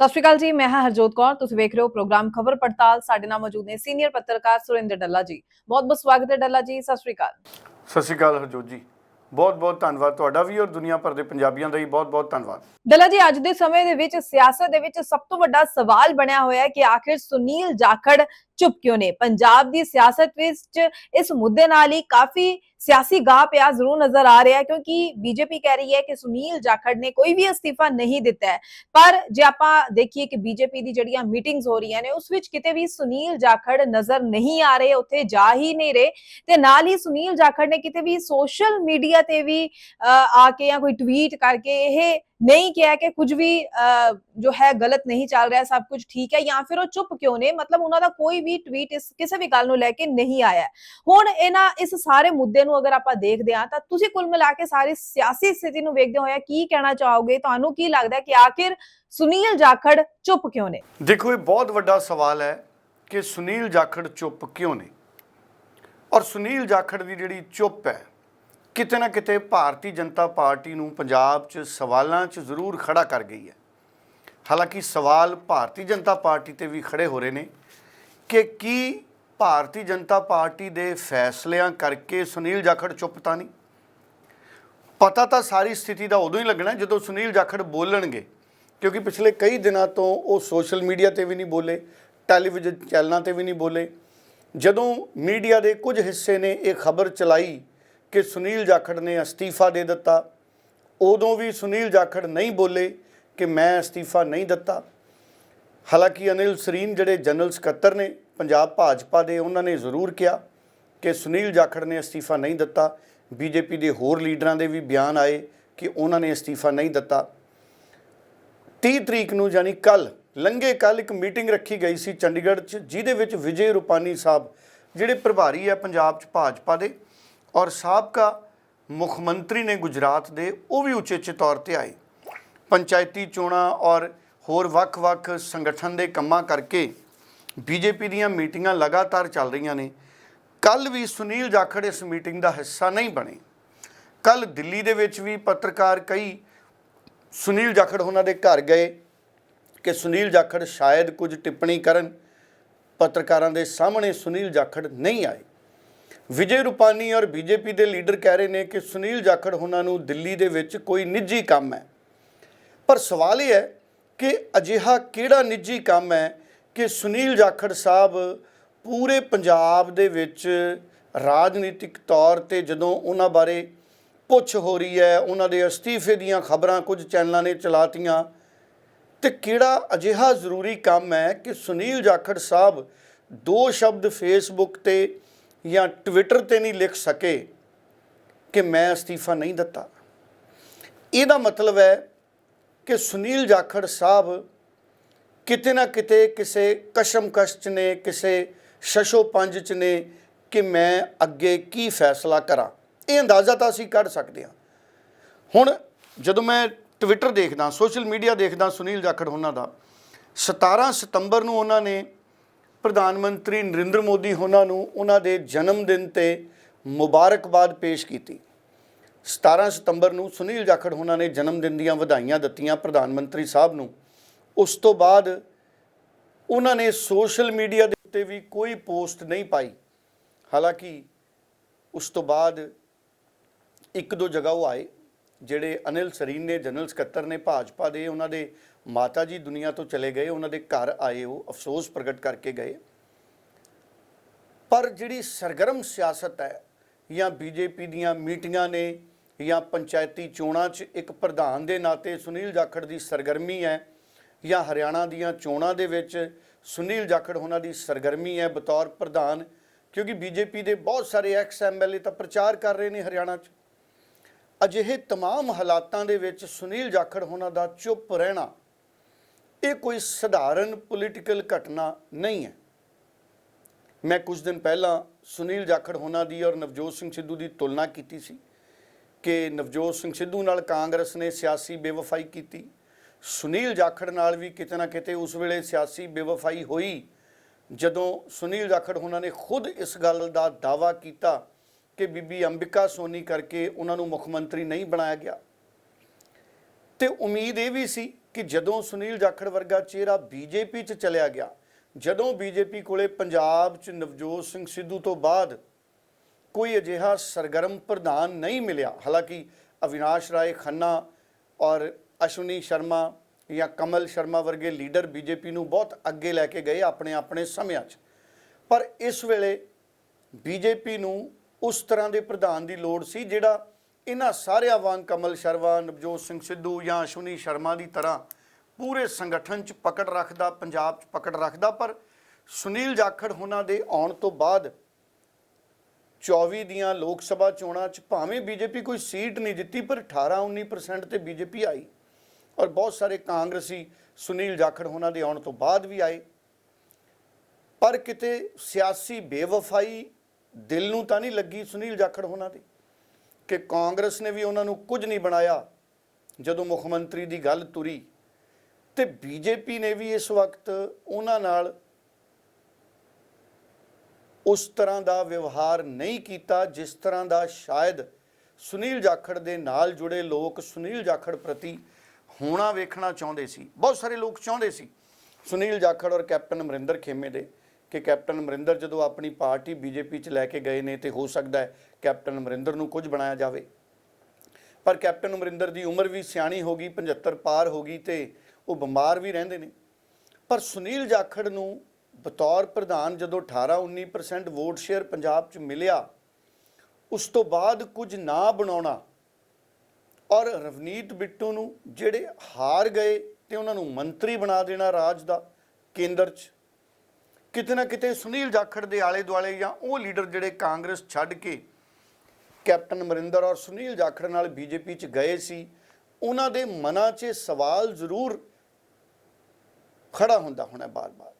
ਸਤਿ ਸ਼੍ਰੀ ਅਕਾਲ ਜੀ ਮੈਂ ਹਾਂ ਹਰਜੋਤ ਕੌਰ। ਤੁਸੀਂ ਵੇਖ ਰਹੇ ਹੋ ਪ੍ਰੋਗਰਾਮ ਖਬਰ ਪੜਤਾਲ। ਸਾਡੇ ਨਾਲ ਮੌਜੂਦ ਨੇ ਸੀਨੀਅਰ ਪੱਤਰਕਾਰ ਸੁਰਿੰਦਰ ਡੱਲਾ ਜੀ। ਬਹੁਤ ਬਹੁਤ ਸਵਾਗਤ ਹੈ ਡੱਲਾ ਜੀ। ਸਤਿ ਸ਼੍ਰੀ ਅਕਾਲ। ਸਤਿ ਸ਼੍ਰੀ ਅਕਾਲ ਹਰਜੋਤ ਜੀ। ਬਹੁਤ ਬਹੁਤ ਧੰਨਵਾਦ ਤੁਹਾਡਾ ਵੀ ਔਰ ਦੁਨੀਆ ਭਰ ਦੇ ਪੰਜਾਬੀਆਂ ਦਾ ਵੀ ਬਹੁਤ ਬਹੁਤ ਧੰਨਵਾਦ। ਡੱਲਾ ਜੀ ਅੱਜ ਦੇ ਸਮੇਂ ਦੇ ਵਿੱਚ ਸਿਆਸਤ ਦੇ ਵਿੱਚ ਸਭ ਤੋਂ ਵੱਡਾ ਸਵਾਲ ਬਣਿਆ ਹੋਇਆ ਹੈ ਕਿ ਆਖਿਰ ਸੁਨੀਲ ਜਾਖੜ ਚੁੱਪ ਕਿਉਂ ਨੇ? ਪੰਜਾਬ ਦੀ ਸਿਆਸਤ ਵਿੱਚ ਇਸ ਮੁੱਦੇ ਨਾਲ ਹੀ ਕਾਫੀ ਸਿਆਸੀ ਗਾਹ ਪਿਆ ਜ਼ਰੂਰ ਨਜ਼ਰ ਆ ਰਿਹਾ ਕਿਉਂਕਿ ਬੀਜੇਪੀ ਕਹਿ ਰਹੀ ਹੈ ਕਿ ਸੁਨੀਲ ਜਾਖੜ ਨੇ ਕੋਈ ਵੀ ਅਸਤੀਫਾ ਨਹੀਂ ਦਿੱਤਾ ਹੈ। ਪਰ ਜੇ ਆਪਾਂ ਦੇਖੀਏ ਕਿ ਬੀਜੇਪੀ ਦੀ ਜਿਹੜੀਆਂ ਮੀਟਿੰਗਸ ਹੋ ਰਹੀਆਂ ਨੇ ਉਸ ਵਿੱਚ ਕਿਤੇ ਵੀ ਸੁਨੀਲ ਜਾਖੜ ਨਜ਼ਰ ਨਹੀਂ ਆ ਰਹੇ ਉੱਥੇ ਜਾ ਹੀ ਨਹੀਂ ਰਹੇ ਤੇ ਨਾਲ ਹੀ ਸੁਨੀਲ ਜਾਖੜ ਨੇ ਕਿਤੇ ਵੀ ਸੋਸ਼ਲ ਮੀਡੀਆ ਤੇ ਵੀ ਅ, ਆ ਕੇ ਜਾਂ ਕੋਈ ਟਵੀਟ ਕਰਕੇ ਇਹ ਨਹੀਂ ਕਿਹਾ ਕਿ ਕੁਝ ਵੀ ਅ, ਜੋ ਹੈ ਗਲਤ ਨਹੀਂ ਚੱਲ ਰਿਹਾ ਸਭ ਕੁਝ ਠੀਕ ਹੈ ਜਾਂ ਫਿਰ ਉਹ ਚੁੱਪ ਕਿਉਂ ਨੇ ਮਤਲਬ ਉਹਨਾਂ ਦਾ ਕੋਈ ਵੀ ਟਵੀਟ ਇਸ ਕਿਸੇ ਵੀ ਗੱਲ ਨੂੰ ਲੈ ਕੇ ਨਹੀਂ ਆਇਆ ਹੁਣ ਇਹਨਾਂ ਇਸ ਸਾਰੇ ਮੁੱਦੇ ਨੂੰ ਅਗਰ ਆਪਾਂ ਦੇਖਦੇ ਹਾਂ ਤਾਂ ਤੁਸੀਂ ਕੁੱਲ ਮਿਲਾ ਕੇ ਸਾਰੀ ਸਿਆਸੀ ਸਥਿਤੀ ਨੂੰ ਵੇਖਦੇ ਹੋਏ ਕੀ ਕਹਿਣਾ ਚਾਹੋਗੇ ਤੁਹਾਨੂੰ ਕੀ ਲੱਗਦਾ ਕਿ ਆਖਿਰ ਸੁਨੀਲ ਜਾਖੜ ਚੁੱਪ ਕਿਉਂ ਨੇ ਦੇਖੋ ਇਹ ਬਹੁਤ ਵੱਡਾ ਸਵਾਲ ਹੈ ਕਿ ਸੁਨੀਲ ਜਾਖੜ ਚੁੱਪ ਕਿਉਂ ਨੇ ਔਰ ਸੁਨੀਲ ਜਾਖੜ ਦੀ ਜਿਹੜੀ ਚੁੱਪ ਹੈ ਕਿਤੇ ਨਾ ਕਿਤੇ ਭਾਰਤੀ ਜਨਤਾ ਪਾਰਟੀ ਨੂੰ ਪੰਜਾਬ 'ਚ ਸਵਾਲਾਂ 'ਚ ਜ਼ਰੂਰ ਖੜਾ ਕਰ ਗਈ ਹੈ। ਹਾਲਾਂਕਿ ਸਵਾਲ ਭਾਰਤੀ ਜਨਤਾ ਪਾਰਟੀ ਤੇ ਵੀ ਖੜੇ ਹੋ ਰਹੇ ਨੇ ਕਿ ਕੀ ਭਾਰਤੀ ਜਨਤਾ ਪਾਰਟੀ ਦੇ ਫੈਸਲਿਆਂ ਕਰਕੇ ਸੁਨੀਲ ਜਾਖੜ ਚੁੱਪ ਤਾਂ ਨਹੀਂ? ਪਤਾ ਤਾਂ ਸਾਰੀ ਸਥਿਤੀ ਦਾ ਉਦੋਂ ਹੀ ਲੱਗਣਾ ਜਦੋਂ ਸੁਨੀਲ ਜਾਖੜ ਬੋਲਣਗੇ, ਕਿਉਂਕਿ ਪਿਛਲੇ ਕਈ ਦਿਨਾਂ ਤੋਂ ਉਹ ਸੋਸ਼ਲ ਮੀਡੀਆ ਤੇ ਵੀ ਨਹੀਂ ਬੋਲੇ, ਟੈਲੀਵਿਜ਼ਨ ਚੈਨਲਾਂ ਤੇ ਵੀ ਨਹੀਂ ਬੋਲੇ। ਜਦੋਂ ਮੀਡੀਆ ਦੇ ਕੁਝ ਹਿੱਸੇ ਨੇ ਇਹ ਖਬਰ ਚਲਾਈ ਕਿ ਸੁਨੀਲ ਜਾਖੜ ਨੇ ਅਸਤੀਫਾ ਦੇ ਦਿੱਤਾ। ਉਦੋਂ ਵੀ ਸੁਨੀਲ ਜਾਖੜ ਨਹੀਂ ਬੋਲੇ ਕਿ ਮੈਂ ਅਸਤੀਫਾ ਨਹੀਂ ਦਿੱਤਾ। ਹਾਲਾਂਕਿ ਅਨਿਲ ਸਰੀਨ ਜਿਹੜੇ ਜਨਰਲ ਸਕੱਤਰ ਨੇ, ਪੰਜਾਬ ਭਾਜਪਾ ਦੇ, ਉਹਨਾਂ ਨੇ ਜ਼ਰੂਰ ਕਿਹਾ ਕਿ ਸੁਨੀਲ ਜਾਖੜ ਨੇ ਅਸਤੀਫਾ ਨਹੀਂ ਦਿੱਤਾ। ਬੀਜੇਪੀ ਦੇ ਹੋਰ ਲੀਡਰਾਂ ਦੇ ਵੀ ਬਿਆਨ ਆਏ ਕਿ ਉਹਨਾਂ ਨੇ ਅਸਤੀਫਾ ਨਹੀਂ ਦਿੱਤਾ। 30 ਤਰੀਕ ਨੂੰ ਯਾਨੀ ਕੱਲ ਲੰਘੇ ਕੱਲ ਇੱਕ ਮੀਟਿੰਗ ਰੱਖੀ ਗਈ ਸੀ ਚੰਡੀਗੜ੍ਹ 'ਚ, ਜਿਹਦੇ ਵਿੱਚ ਵਿਜੇ ਰੂਪਾਨੀ ਸਾਹਿਬ, ਜਿਹੜੇ ਪ੍ਰਭਾਰੀ ਹੈ ਪੰਜਾਬ 'ਚ ਭਾਜਪਾ ਦੇ ਔਰ ਸਾਬਕਾ ਮੁੱਖ ਮੰਤਰੀ ਨੇ ਗੁਜਰਾਤ ਦੇ ਉਹ ਵੀ ਉਚੇਚੇ ਤੌਰ ਤੇ ਆਏ। ਪੰਚਾਇਤੀ ਚੋਣਾਂ ਔਰ ਹੋਰ ਵੱਖ-ਵੱਖ ਸੰਗਠਨ ਦੇ ਕੰਮਾਂ ਕਰਕੇ ਬੀਜੇਪੀ ਦੀਆਂ ਮੀਟਿੰਗਾਂ ਲਗਾਤਾਰ ਚੱਲ ਰਹੀਆਂ ਨੇ। ਕੱਲ ਵੀ ਸੁਨੀਲ ਜਾਖੜ ਇਸ ਮੀਟਿੰਗ ਦਾ ਹਿੱਸਾ ਨਹੀਂ ਬਣੇ। ਕੱਲ ਦਿੱਲੀ ਦੇ ਵਿੱਚ ਵੀ ਪੱਤਰਕਾਰ ਕਈ ਸੁਨੀਲ ਜਾਖੜ ਉਹਨਾਂ ਦੇ ਘਰ ਗਏ ਕਿ ਸੁਨੀਲ ਜਾਖੜ ਸ਼ਾਇਦ ਕੁਝ ਟਿੱਪਣੀ ਕਰਨ। ਪੱਤਰਕਾਰਾਂ ਦੇ ਸਾਹਮਣੇ ਸੁਨੀਲ ਜਾਖੜ ਨਹੀਂ ਆਏ। ਵਿਜੇ ਰੂਪਾਨੀ ਔਰ ਬੀਜੇਪੀ ਦੇ ਲੀਡਰ ਕਹਿ ਰਹੇ ਨੇ ਕਿ ਸੁਨੀਲ ਜਾਖੜ ਉਹਨਾਂ ਨੂੰ ਦਿੱਲੀ ਦੇ ਵਿੱਚ ਕੋਈ ਨਿੱਜੀ ਕੰਮ ਹੈ। ਪਰ ਸਵਾਲ ਇਹ ਹੈ ਕਿ ਅਜਿਹਾ ਕਿਹੜਾ ਨਿੱਜੀ ਕੰਮ ਹੈ ਕਿ ਸੁਨੀਲ ਜਾਖੜ ਸਾਹਿਬ ਪੂਰੇ ਪੰਜਾਬ ਦੇ ਵਿੱਚ ਰਾਜਨੀਤਿਕ ਤੌਰ ਤੇ ਜਦੋਂ ਉਹਨਾਂ ਬਾਰੇ ਪੁੱਛ ਹੋ ਰਹੀ ਹੈ, ਉਹਨਾਂ ਦੇ ਅਸਤੀਫੇ ਦੀਆਂ ਖਬਰਾਂ ਕੁਝ ਚੈਨਲਾਂ ਨੇ ਚਲਾਤੀਆਂ, ਤੇ ਕਿਹੜਾ ਅਜਿਹਾ ਜ਼ਰੂਰੀ ਕੰਮ ਹੈ ਕਿ ਸੁਨੀਲ ਜਾਖੜ ਸਾਹਿਬ ਦੋ ਸ਼ਬਦ ਫੇਸਬੁੱਕ ਤੇ ਜਾਂ ਟਵਿੱਟਰ ਤੇ ਨਹੀਂ ਲਿਖ ਸਕੇ ਕਿ ਮੈਂ ਅਸਤੀਫਾ ਨਹੀਂ ਦਿੱਤਾ। ਇਹਦਾ ਮਤਲਬ ਹੈ ਕਿ ਸੁਨੀਲ ਜਾਖੜ ਸਾਹਿਬ ਕਿਤੇ ਨਾ ਕਿਤੇ ਕਿਸੇ ਕਸ਼ਮਕਸ਼ ਚ ਨੇ, ਕਿਸੇ ਸ਼ਸ਼ੋ ਪੰਜ ਚ ਨੇ ਕਿ ਮੈਂ ਅੱਗੇ ਕੀ ਫੈਸਲਾ ਕਰਾਂ। ਇਹ ਅੰਦਾਜ਼ਾ ਤਾਂ ਅਸੀਂ ਕੱਢ ਸਕਦੇ ਹਾਂ। ਹੁਣ ਜਦੋਂ ਮੈਂ ਟਵਿੱਟਰ ਦੇਖਦਾ, ਸੋਸ਼ਲ ਮੀਡੀਆ ਦੇਖਦਾ ਸੁਨੀਲ ਜਾਖੜ ਉਹਨਾਂ ਦਾ 17 ਸਤੰਬਰ ਨੂੰ ਉਹਨਾਂ ਨੇ ਪ੍ਰਧਾਨ ਮੰਤਰੀ ਨਰਿੰਦਰ ਮੋਦੀ ਉਹਨਾਂ ਨੂੰ ਉਹਨਾਂ ਦੇ ਜਨਮ ਦਿਨ ਤੇ ਮੁਬਾਰਕਬਾਦ ਪੇਸ਼ ਕੀਤੀ। 17 ਸਤੰਬਰ ਨੂੰ ਸੁਨੀਲ ਜਾਖੜ ਉਹਨਾਂ ਨੇ ਜਨਮ ਦਿਨ ਦੀਆਂ ਵਧਾਈਆਂ ਦਿੱਤੀਆਂ ਪ੍ਰਧਾਨ ਮੰਤਰੀ ਸਾਹਿਬ ਨੂੰ। ਉਸ ਤੋਂ ਬਾਅਦ ਉਹਨਾਂ ਨੇ ਸੋਸ਼ਲ ਮੀਡੀਆ ਦੇ ਉੱਤੇ ਵੀ ਕੋਈ ਪੋਸਟ ਨਹੀਂ ਪਾਈ। ਹਾਲਾਂਕਿ ਉਸ ਤੋਂ ਬਾਅਦ ਇੱਕ ਦੋ ਜਗ੍ਹਾ ਉਹ ਆਏ, ਜਿਹੜੇ ਅਨਿਲ ਸਰੀਨ ਨੇ, ਜਨਰਲ ਸਕੱਤਰ ਨੇ, ਭਾਜਪਾ ਦੇ, ਉਹਨਾਂ ਦੇ ਮਾਤਾ ਜੀ ਦੁਨੀਆ ਤੋਂ ਚਲੇ ਗਏ ਉਹਨਾਂ ਦੇ ਘਰ ਆਏ ਉਹ ਅਫਸੋਸ ਪ੍ਰਗਟ ਕਰਕੇ ਗਏ ਪਰ ਜਿਹੜੀ ਸਰਗਰਮ ਸਿਆਸਤ ਹੈ ਜਾਂ ਬੀਜੇਪੀ ਦੀਆਂ ਮੀਟਿੰਗਾਂ ਨੇ ਜਾਂ ਪੰਚਾਇਤੀ ਚੋਣਾਂ 'ਚ ਇੱਕ ਪ੍ਰਧਾਨ ਦੇ ਨਾਤੇ ਸੁਨੀਲ ਜਾਖੜ ਦੀ ਸਰਗਰਮੀ ਹੈ ਜਾਂ ਹਰਿਆਣਾ ਦੀਆਂ ਚੋਣਾਂ ਦੇ ਵਿੱਚ ਸੁਨੀਲ ਜਾਖੜ ਉਹਨਾਂ ਦੀ ਸਰਗਰਮੀ ਹੈ ਬਤੌਰ ਪ੍ਰਧਾਨ ਕਿਉਂਕਿ ਬੀਜੇਪੀ ਦੇ ਬਹੁਤ ਸਾਰੇ ਐਕਸ ਐਮਐਲਏ ਤਾਂ ਪ੍ਰਚਾਰ ਕਰ ਰਹੇ ਨੇ ਹਰਿਆਣਾ 'ਚ ਅਜਿਹੇ तमाम ਹਾਲਾਤਾਂ ਦੇ ਵਿੱਚ ਸੁਨੀਲ ਜਾਖੜ ਉਹਨਾਂ ਦਾ ਚੁੱਪ ਰਹਿਣਾ ਇਹ ਕੋਈ ਸਧਾਰਨ ਪੋਲੀਟੀਕਲ ਘਟਨਾ ਨਹੀਂ ਹੈ। ਮੈਂ ਕੁਝ ਦਿਨ ਪਹਿਲਾਂ ਸੁਨੀਲ ਜਾਖੜ ਹੋਣਾ ਦੀ ਔਰ ਨਵਜੋਤ ਸਿੰਘ ਸਿੱਧੂ ਦੀ ਤੁਲਨਾ ਕੀਤੀ ਸੀ ਕਿ ਨਵਜੋਤ ਸਿੰਘ ਸਿੱਧੂ ਨਾਲ ਕਾਂਗਰਸ ਨੇ ਸਿਆਸੀ ਬੇਵਫਾਈ ਕੀਤੀ। ਸੁਨੀਲ ਜਾਖੜ ਨਾਲ ਵੀ ਕਿਤੇ ਨਾ ਕਿਤੇ ਉਸ ਵੇਲੇ ਸਿਆਸੀ ਬੇਵਫਾਈ ਹੋਈ। ਜਦੋਂ ਸੁਨੀਲ ਜਾਖੜ ਹੋਣਾ ਨੇ ਖੁਦ ਇਸ ਗੱਲ ਦਾ ਦਾਵਾ ਕੀਤਾ ਕਿ ਬੀਬੀ ਅੰਬਿਕਾ ਸੋਨੀ ਕਰਕੇ ਉਹਨਾਂ ਨੂੰ ਮੁੱਖ ਮੰਤਰੀ ਨਹੀਂ ਬਣਾਇਆ ਗਿਆ। ਤੇ ਉਮੀਦ ਇਹ ਵੀ ਸੀ ਕਿ ਜਦੋਂ ਸੁਨੀਲ ਜਾਖੜ ਵਰਗਾ ਚਿਹਰਾ ਬੀਜੇਪੀ 'ਚ ਚਲਿਆ ਗਿਆ, ਜਦੋਂ ਬੀਜੇਪੀ ਕੋਲੇ ਪੰਜਾਬ 'ਚ ਨਵਜੋਤ ਸਿੰਘ ਸਿੱਧੂ ਤੋਂ ਬਾਅਦ ਕੋਈ ਅਜਿਹਾ ਸਰਗਰਮ ਪ੍ਰਧਾਨ ਨਹੀਂ ਮਿਲਿਆ, ਹਾਲਾਂਕਿ ਅਵਿਨਾਸ਼ ਰਾਏ ਖੰਨਾ ਔਰ ਅਸ਼ਵਨੀ ਸ਼ਰਮਾ ਜਾਂ ਕਮਲ ਸ਼ਰਮਾ ਵਰਗੇ ਲੀਡਰ ਬੀਜੇਪੀ ਨੂੰ ਬਹੁਤ ਅੱਗੇ ਲੈ ਕੇ ਗਏ ਆਪਣੇ ਆਪਣੇ ਸਮਿਆਂ 'ਚ। ਪਰ ਇਸ ਵੇਲੇ ਬੀਜੇਪੀ ਨੂੰ ਉਸ ਤਰ੍ਹਾਂ ਦੇ ਪ੍ਰਧਾਨ ਦੀ ਲੋੜ ਸੀ ਜਿਹੜਾ ਇਹਨਾਂ ਸਾਰਿਆਂ ਵਾਂਗ ਕਮਲ ਸ਼ਰਮਾ, ਨਵਜੋਤ ਸਿੰਘ ਸਿੱਧੂ ਜਾਂ ਅਸ਼ਵਨੀ ਸ਼ਰਮਾ ਦੀ ਤਰ੍ਹਾਂ ਪੂਰੇ ਸੰਗਠਨ 'ਚ ਪਕੜ ਰੱਖਦਾ, ਪੰਜਾਬ 'ਚ ਪਕੜ ਰੱਖਦਾ, ਪਰ ਸੁਨੀਲ ਜਾਖੜ ਉਹਨਾਂ ਦੇ ਆਉਣ ਤੋਂ ਬਾਅਦ 24 ਦੀਆਂ ਲੋਕ ਸਭਾ ਚੋਣਾਂ 'ਚ ਭਾਵੇਂ ਬੀਜੇਪੀ ਕੋਈ ਸੀਟ ਨਹੀਂ ਜਿੱਤੀ, ਪਰ 18-19% ਤੇ ਬੀਜੇਪੀ ਆਈ ਔਰ ਬਹੁਤ ਸਾਰੇ ਕਾਂਗਰਸੀ ਸੁਨੀਲ ਜਾਖੜ ਉਹਨਾਂ ਦੇ ਆਉਣ ਤੋਂ ਬਾਅਦ ਵੀ ਆਏ। ਪਰ ਕਿਤੇ ਸਿਆਸੀ ਬੇਵਫਾਈ ਦਿਲ ਨੂੰ ਤਾਂ ਨਹੀਂ ਲੱਗੀ ਸੁਨੀਲ ਜਾਖੜ ਉਹਨਾਂ ਦੀ ਕਿ ਕਾਂਗਰਸ ਨੇ ਵੀ ਉਹਨਾਂ ਨੂੰ ਕੁਝ ਨਹੀਂ ਬਣਾਇਆ ਜਦੋਂ ਮੁੱਖ ਮੰਤਰੀ ਦੀ ਗੱਲ ਤੁਰੀ। ਤੇ ਬੀਜੇਪੀ ਨੇ ਵੀ ਇਸ ਵਕਤ ਉਹਨਾਂ ਨਾਲ ਉਸ ਤਰ੍ਹਾਂ ਦਾ ਵਿਵਹਾਰ ਨਹੀਂ ਕੀਤਾ ਜਿਸ ਤਰ੍ਹਾਂ ਦਾ ਸ਼ਾਇਦ ਸੁਨੀਲ ਜਾਖੜ ਦੇ ਨਾਲ ਜੁੜੇ ਲੋਕ ਸੁਨੀਲ ਜਾਖੜ ਪ੍ਰਤੀ ਹੋਣਾ ਵੇਖਣਾ ਚਾਹੁੰਦੇ ਸੀ। ਬਹੁਤ ਸਾਰੇ ਲੋਕ ਚਾਹੁੰਦੇ ਸੀ ਸੁਨੀਲ ਜਾਖੜ ਔਰ ਕੈਪਟਨ ਅਮਰਿੰਦਰ ਖੇਮੇ ਦੇ। ਕਿ ਕੈਪਟਨ ਅਮਰਿੰਦਰ ਜਦੋਂ ਆਪਣੀ ਪਾਰਟੀ ਬੀਜੇਪੀ 'ਚ ਲੈ ਕੇ ਗਏ ਨੇ ਤੇ ਹੋ ਸਕਦਾ ਹੈ ਕੈਪਟਨ ਅਮਰਿੰਦਰ ਨੂੰ ਕੁਝ ਬਣਾਇਆ ਜਾਵੇ। ਪਰ ਕੈਪਟਨ ਅਮਰਿੰਦਰ ਦੀ ਉਮਰ ਵੀ ਸਿਆਣੀ ਹੋ ਗਈ 75 ਪਾਰ ਹੋ ਗਈ ਤੇ ਉਹ ਬਿਮਾਰ ਵੀ ਰਹਿੰਦੇ ਨੇ। ਪਰ ਸੁਨੀਲ ਜਾਖੜ ਨੂੰ ਬਤੌਰ ਪ੍ਰਧਾਨ ਜਦੋਂ 18-19% ਵੋਟ ਸ਼ੇਅਰ ਪੰਜਾਬ 'ਚ ਮਿਲਿਆ, ਉਸ ਤੋਂ ਬਾਅਦ ਕੁਝ ਨਾ ਬਣਾਉਣਾ ਔਰ ਰਵਨੀਤ ਬਿੱਟੂ ਨੂੰ ਜਿਹੜੇ ਹਾਰ ਗਏ ਤੇ ਉਹਨਾਂ ਨੂੰ ਮੰਤਰੀ ਬਣਾ ਦੇਣਾ ਰਾਜ ਦਾ ਕੇਂਦਰ 'ਚ। ਕਿਤੇ ਨਾ ਕਿਤੇ ਸੁਨੀਲ ਜਾਖੜ ਦੇ ਆਲੇ ਦੁਆਲੇ ਜਾਂ ਉਹ ਲੀਡਰ ਜਿਹੜੇ ਕਾਂਗਰਸ ਛੱਡ ਕੇ ਕੈਪਟਨ ਅਮਰਿੰਦਰ ਔਰ ਸੁਨੀਲ ਜਾਖੜ ਨਾਲ ਬੀਜੇਪੀ 'ਚ ਗਏ ਸੀ ਉਹਨਾਂ ਦੇ ਮਨਾਂ 'ਚ ਇਹ ਸਵਾਲ ਜ਼ਰੂਰ ਖੜਾ ਹੁੰਦਾ ਹੋਣਾ ਬਾਰ-ਬਾਰ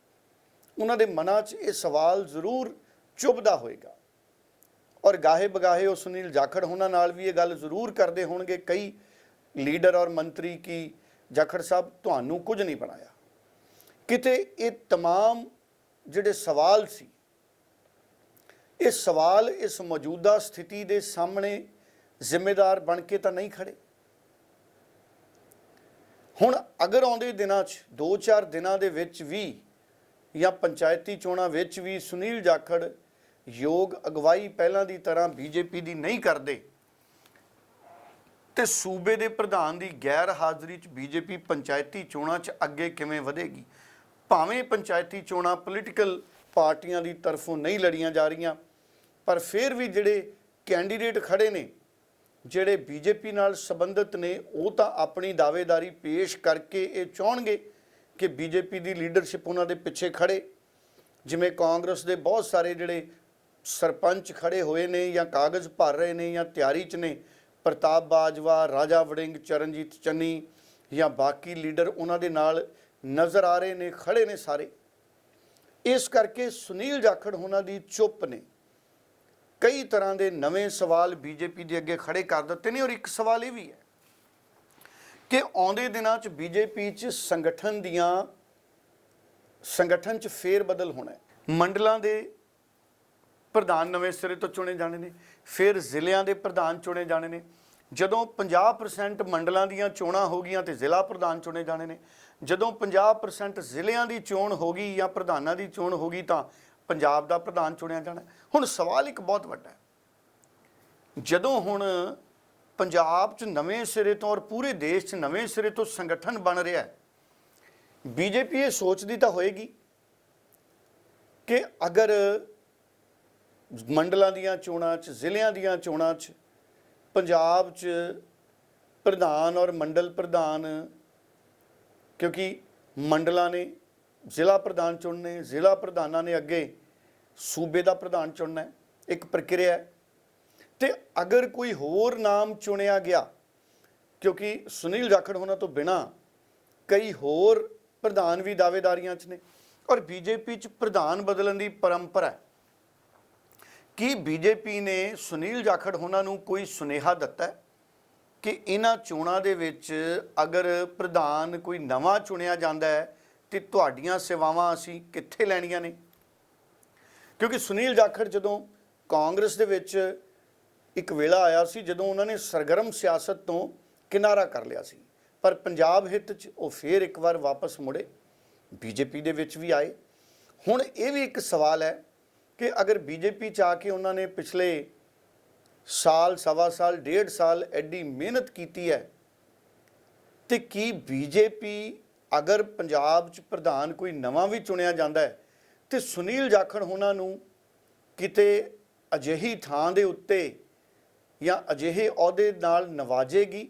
ਉਹਨਾਂ ਦੇ ਮਨਾਂ 'ਚ ਇਹ ਸਵਾਲ ਜ਼ਰੂਰ ਚੁਭਦਾ ਹੋਏਗਾ ਔਰ ਗਾਹੇ ਬਗਾਹੇ ਉਹ ਸੁਨੀਲ ਜਾਖੜ ਉਹਨਾਂ ਨਾਲ ਵੀ ਇਹ ਗੱਲ ਜ਼ਰੂਰ ਕਰਦੇ ਹੋਣਗੇ ਕਈ ਲੀਡਰ ਔਰ ਮੰਤਰੀ ਕੀ ਜਾਖੜ ਸਾਹਿਬ ਤੁਹਾਨੂੰ ਕੁਝ ਨਹੀਂ ਬਣਾਇਆ ਕਿਤੇ ਇਹ तमाम ਜਿਹੜੇ ਸਵਾਲ ਸੀ, ਇਹ ਸਵਾਲ ਇਸ ਮੌਜੂਦਾ ਸਥਿਤੀ ਦੇ ਸਾਹਮਣੇ ਜ਼ਿੰਮੇਦਾਰ ਬਣ ਕੇ ਤਾਂ ਨਹੀਂ ਖੜੇ। ਹੁਣ ਅਗਰ ਆਉਂਦੇ ਦਿਨਾਂ 'ਚ 2-4 ਦਿਨਾਂ ਦੇ ਵਿੱਚ ਵੀ ਜਾਂ ਪੰਚਾਇਤੀ ਚੋਣਾਂ ਵਿੱਚ ਵੀ ਸੁਨੀਲ ਜਾਖੜ ਯੋਗ ਅਗਵਾਈ ਪਹਿਲਾਂ ਦੀ ਤਰ੍ਹਾਂ ਬੀਜੇਪੀ ਦੀ ਨਹੀਂ ਕਰਦੇ, ਤੇ ਸੂਬੇ ਦੇ ਪ੍ਰਧਾਨ ਦੀ ਗੈਰ ਹਾਜ਼ਰੀ 'ਚ ਬੀਜੇਪੀ ਪੰਚਾਇਤੀ ਚੋਣਾਂ 'ਚ ਅੱਗੇ ਕਿਵੇਂ ਵਧੇਗੀ? ਭਾਵੇਂ ਪੰਚਾਇਤੀ ਚੋਣਾਂ ਪੋਲੀਟੀਕਲ ਪਾਰਟੀਆਂ ਦੀ ਤਰਫੋਂ ਨਹੀਂ ਲੜੀਆਂ ਜਾ ਰਹੀਆਂ, ਪਰ ਫਿਰ ਵੀ ਜਿਹੜੇ ਕੈਂਡੀਡੇਟ ਖੜੇ ਨੇ, ਜਿਹੜੇ ਬੀਜੇਪੀ ਨਾਲ ਸੰਬੰਧਿਤ ਨੇ, ਉਹ ਤਾਂ ਆਪਣੀ ਦਾਅਵੇਦਾਰੀ ਪੇਸ਼ ਕਰਕੇ ਇਹ ਚਾਹਣਗੇ ਕਿ ਬੀਜੇਪੀ ਦੀ ਲੀਡਰਸ਼ਿਪ ਉਹਨਾਂ ਦੇ ਪਿੱਛੇ ਖੜੇ। ਜਿਵੇਂ ਕਾਂਗਰਸ ਦੇ ਬਹੁਤ ਸਾਰੇ ਜਿਹੜੇ ਸਰਪੰਚ ਖੜੇ ਹੋਏ ਨੇ ਜਾਂ ਕਾਗਜ਼ ਭਰ ਰਹੇ ਨੇ ਜਾਂ ਤਿਆਰੀ 'ਚ ਨੇ, ਪ੍ਰਤਾਪ ਬਾਜਵਾ, ਰਾਜਾ ਵੜਿੰਗ, ਚਰਨਜੀਤ ਚੰਨੀ ਜਾਂ ਬਾਕੀ ਲੀਡਰ ਉਹਨਾਂ ਦੇ ਨਾਲ ਨਜ਼ਰ ਆ ਰਹੇ ਨੇ, ਖੜੇ ਨੇ ਸਾਰੇ। ਇਸ ਕਰਕੇ ਸੁਨੀਲ ਜਾਖੜ ਉਹਨਾਂ ਦੀ ਚੁੱਪ ਨੇ। ਕਈ ਤਰ੍ਹਾਂ ਦੇ ਨਵੇਂ ਸਵਾਲ ਬੀਜੇਪੀ ਦੇ ਅੱਗੇ ਖੜੇ ਕਰ ਦਿੱਤੇ ਨੇ ਔਰ ਇੱਕ ਸਵਾਲ ਇਹ ਵੀ ਹੈ ਕਿ ਆਉਂਦੇ ਦਿਨਾਂ 'ਚ ਬੀਜੇਪੀ 'ਚ ਸੰਗਠਨ ਦੀਆਂ ਸੰਗਠਨ 'ਚ ਫੇਰ ਬਦਲ ਹੋਣਾ ਹੈ। ਮੰਡਲਾਂ ਦੇ ਪ੍ਰਧਾਨ ਨਵੇਂ ਸਿਰੇ ਤੋਂ ਚੁਣੇ ਜਾਣੇ ਨੇ, ਫਿਰ ਜ਼ਿਲ੍ਹਿਆਂ ਦੇ ਪ੍ਰਧਾਨ ਚੁਣੇ ਜਾਣੇ ਨੇ। ਜਦੋਂ 50% ਮੰਡਲਾਂ ਦੀਆਂ ਚੋਣਾਂ ਹੋ ਗਈਆਂ ਤੇ ਜ਼ਿਲ੍ਹਾ ਪ੍ਰਧਾਨ ਚੁਣੇ ਜਾਣੇ ਨੇ ਜਦੋਂ 50% ਜ਼ਿਲ੍ਹਿਆਂ ਦੀ ਚੋਣ ਹੋ ਗਈ ਜਾਂ ਪ੍ਰਧਾਨਾਂ ਦੀ ਚੋਣ ਹੋ ਗਈ ਤਾਂ ਪੰਜਾਬ ਦਾ ਪ੍ਰਧਾਨ ਚੁਣਿਆ ਜਾਣਾ ਹੁਣ ਸਵਾਲ ਇੱਕ ਬਹੁਤ ਵੱਡਾ ਹੈ। ਜਦੋਂ ਹੁਣ ਪੰਜਾਬ 'ਚ ਨਵੇਂ ਸਿਰੇ ਤੋਂ ਔਰ ਪੂਰੇ ਦੇਸ਼ 'ਚ ਨਵੇਂ ਸਿਰੇ ਤੋਂ ਸੰਗਠਨ ਬਣ ਰਿਹਾ ਹੈ ਬੀਜੇਪੀ ਇਹ ਸੋਚਦੀ ਤਾਂ ਹੋਏਗੀ ਕਿ ਅਗਰ ਮੰਡਲਾਂ ਦੀਆਂ ਚੋਣਾਂ 'ਚ, ਜ਼ਿਲ੍ਹਿਆਂ ਦੀਆਂ ਚੋਣਾਂ 'ਚ, ਪੰਜਾਬ 'ਚ ਪ੍ਰਧਾਨ ਔਰ ਮੰਡਲ ਪ੍ਰਧਾਨ ਕਿਉਂਕਿ ਮੰਡਲਾਂ ਨੇ, ਜ਼ਿਲ੍ਹਾ ਪ੍ਰਧਾਨ ਚੁਣਨੇ, ਜ਼ਿਲ੍ਹਾ ਪ੍ਰਧਾਨਾਂ ਨੇ ਅੱਗੇ ਸੂਬੇ ਦਾ ਪ੍ਰਧਾਨ ਚੁਣਨਾ ਇੱਕ ਪ੍ਰਕਿਰਿਆ ਹੈ। ਤੇ ਅਗਰ ਕੋਈ ਹੋਰ ਨਾਮ ਚੁਣਿਆ ਗਿਆ, ਕਿਉਂਕਿ ਸੁਨੀਲ ਜਾਖੜ ਹੋਣਾ ਤੋਂ ਬਿਨਾ ਕਈ ਹੋਰ ਪ੍ਰਧਾਨ ਵੀ ਦਾਅਵੇਦਾਰੀਆਂ 'ਚ ਨੇ ਔਰ ਬੀਜੇਪੀ 'ਚ ਪ੍ਰਧਾਨ ਬਦਲਣ ਦੀ ਪਰੰਪਰਾ ਹੈ, ਕੀ ਬੀਜੇਪੀ ਨੇ ਸੁਨੀਲ ਜਾਖੜ ਹੋਣਾ ਨੂੰ ਕੋਈ ਸੁਨੇਹਾ ਦਿੱਤਾ ਹੈ? ਕਿ ਇਹਨਾਂ ਚੋਣਾਂ ਦੇ ਵਿੱਚ ਅਗਰ ਪ੍ਰਧਾਨ ਕੋਈ ਨਵਾਂ ਚੁਣਿਆ ਜਾਂਦਾ ਹੈ, ਤੇ ਤੁਹਾਡੀਆਂ ਸੇਵਾਵਾਂ ਅਸੀਂ ਕਿੱਥੇ ਲੈਣੀਆਂ ਨੇ? ਕਿਉਂਕਿ ਸੁਨੀਲ ਜਾਖੜ ਜਦੋਂ ਕਾਂਗਰਸ ਦੇ ਵਿੱਚ ਇੱਕ ਵੇਲਾ ਆਇਆ ਸੀ, ਜਦੋਂ ਉਹਨਾਂ ਨੇ ਸਰਗਰਮ ਸਿਆਸਤ ਤੋਂ ਕਿਨਾਰਾ ਕਰ ਲਿਆ ਸੀ, ਪਰ ਪੰਜਾਬ ਹਿੱਤ 'ਚ ਉਹ ਫੇਰ ਇੱਕ ਵਾਰ ਵਾਪਸ ਮੁੜੇ, ਬੀਜੇਪੀ ਦੇ ਵਿੱਚ ਵੀ ਆਏ। ਹੁਣ ਇਹ ਵੀ ਇੱਕ ਸਵਾਲ ਹੈ ਕਿ ਅਗਰ ਬੀਜੇਪੀ ਚ ਆ ਕੇ ਉਹਨਾਂ ਨੇ ਪਿਛਲੇ ਸਾਲ, ਸਵਾ ਸਾਲ, ਡੇਢ ਸਾਲ ਐਡੀ ਮਿਹਨਤ ਕੀਤੀ ਹੈ, ਤੇ ਕੀ ਬੀਜੇਪੀ ਅਗਰ ਪੰਜਾਬ ਚ ਪ੍ਰਧਾਨ ਕੋਈ ਨਵਾਂ ਵੀ ਚੁਣਿਆ ਜਾਂਦਾ ਹੈ, ਤੇ ਸੁਨੀਲ ਜਾਖੜ ਉਹਨਾਂ ਨੂੰ ਕਿਤੇ ਅਜਿਹੀ ਥਾਂ ਦੇ ਉੱਤੇ ਜਾਂ ਅਜਿਹੇ ਅਹੁਦੇ ਨਾਲ ਨਵਾਜੇਗੀ,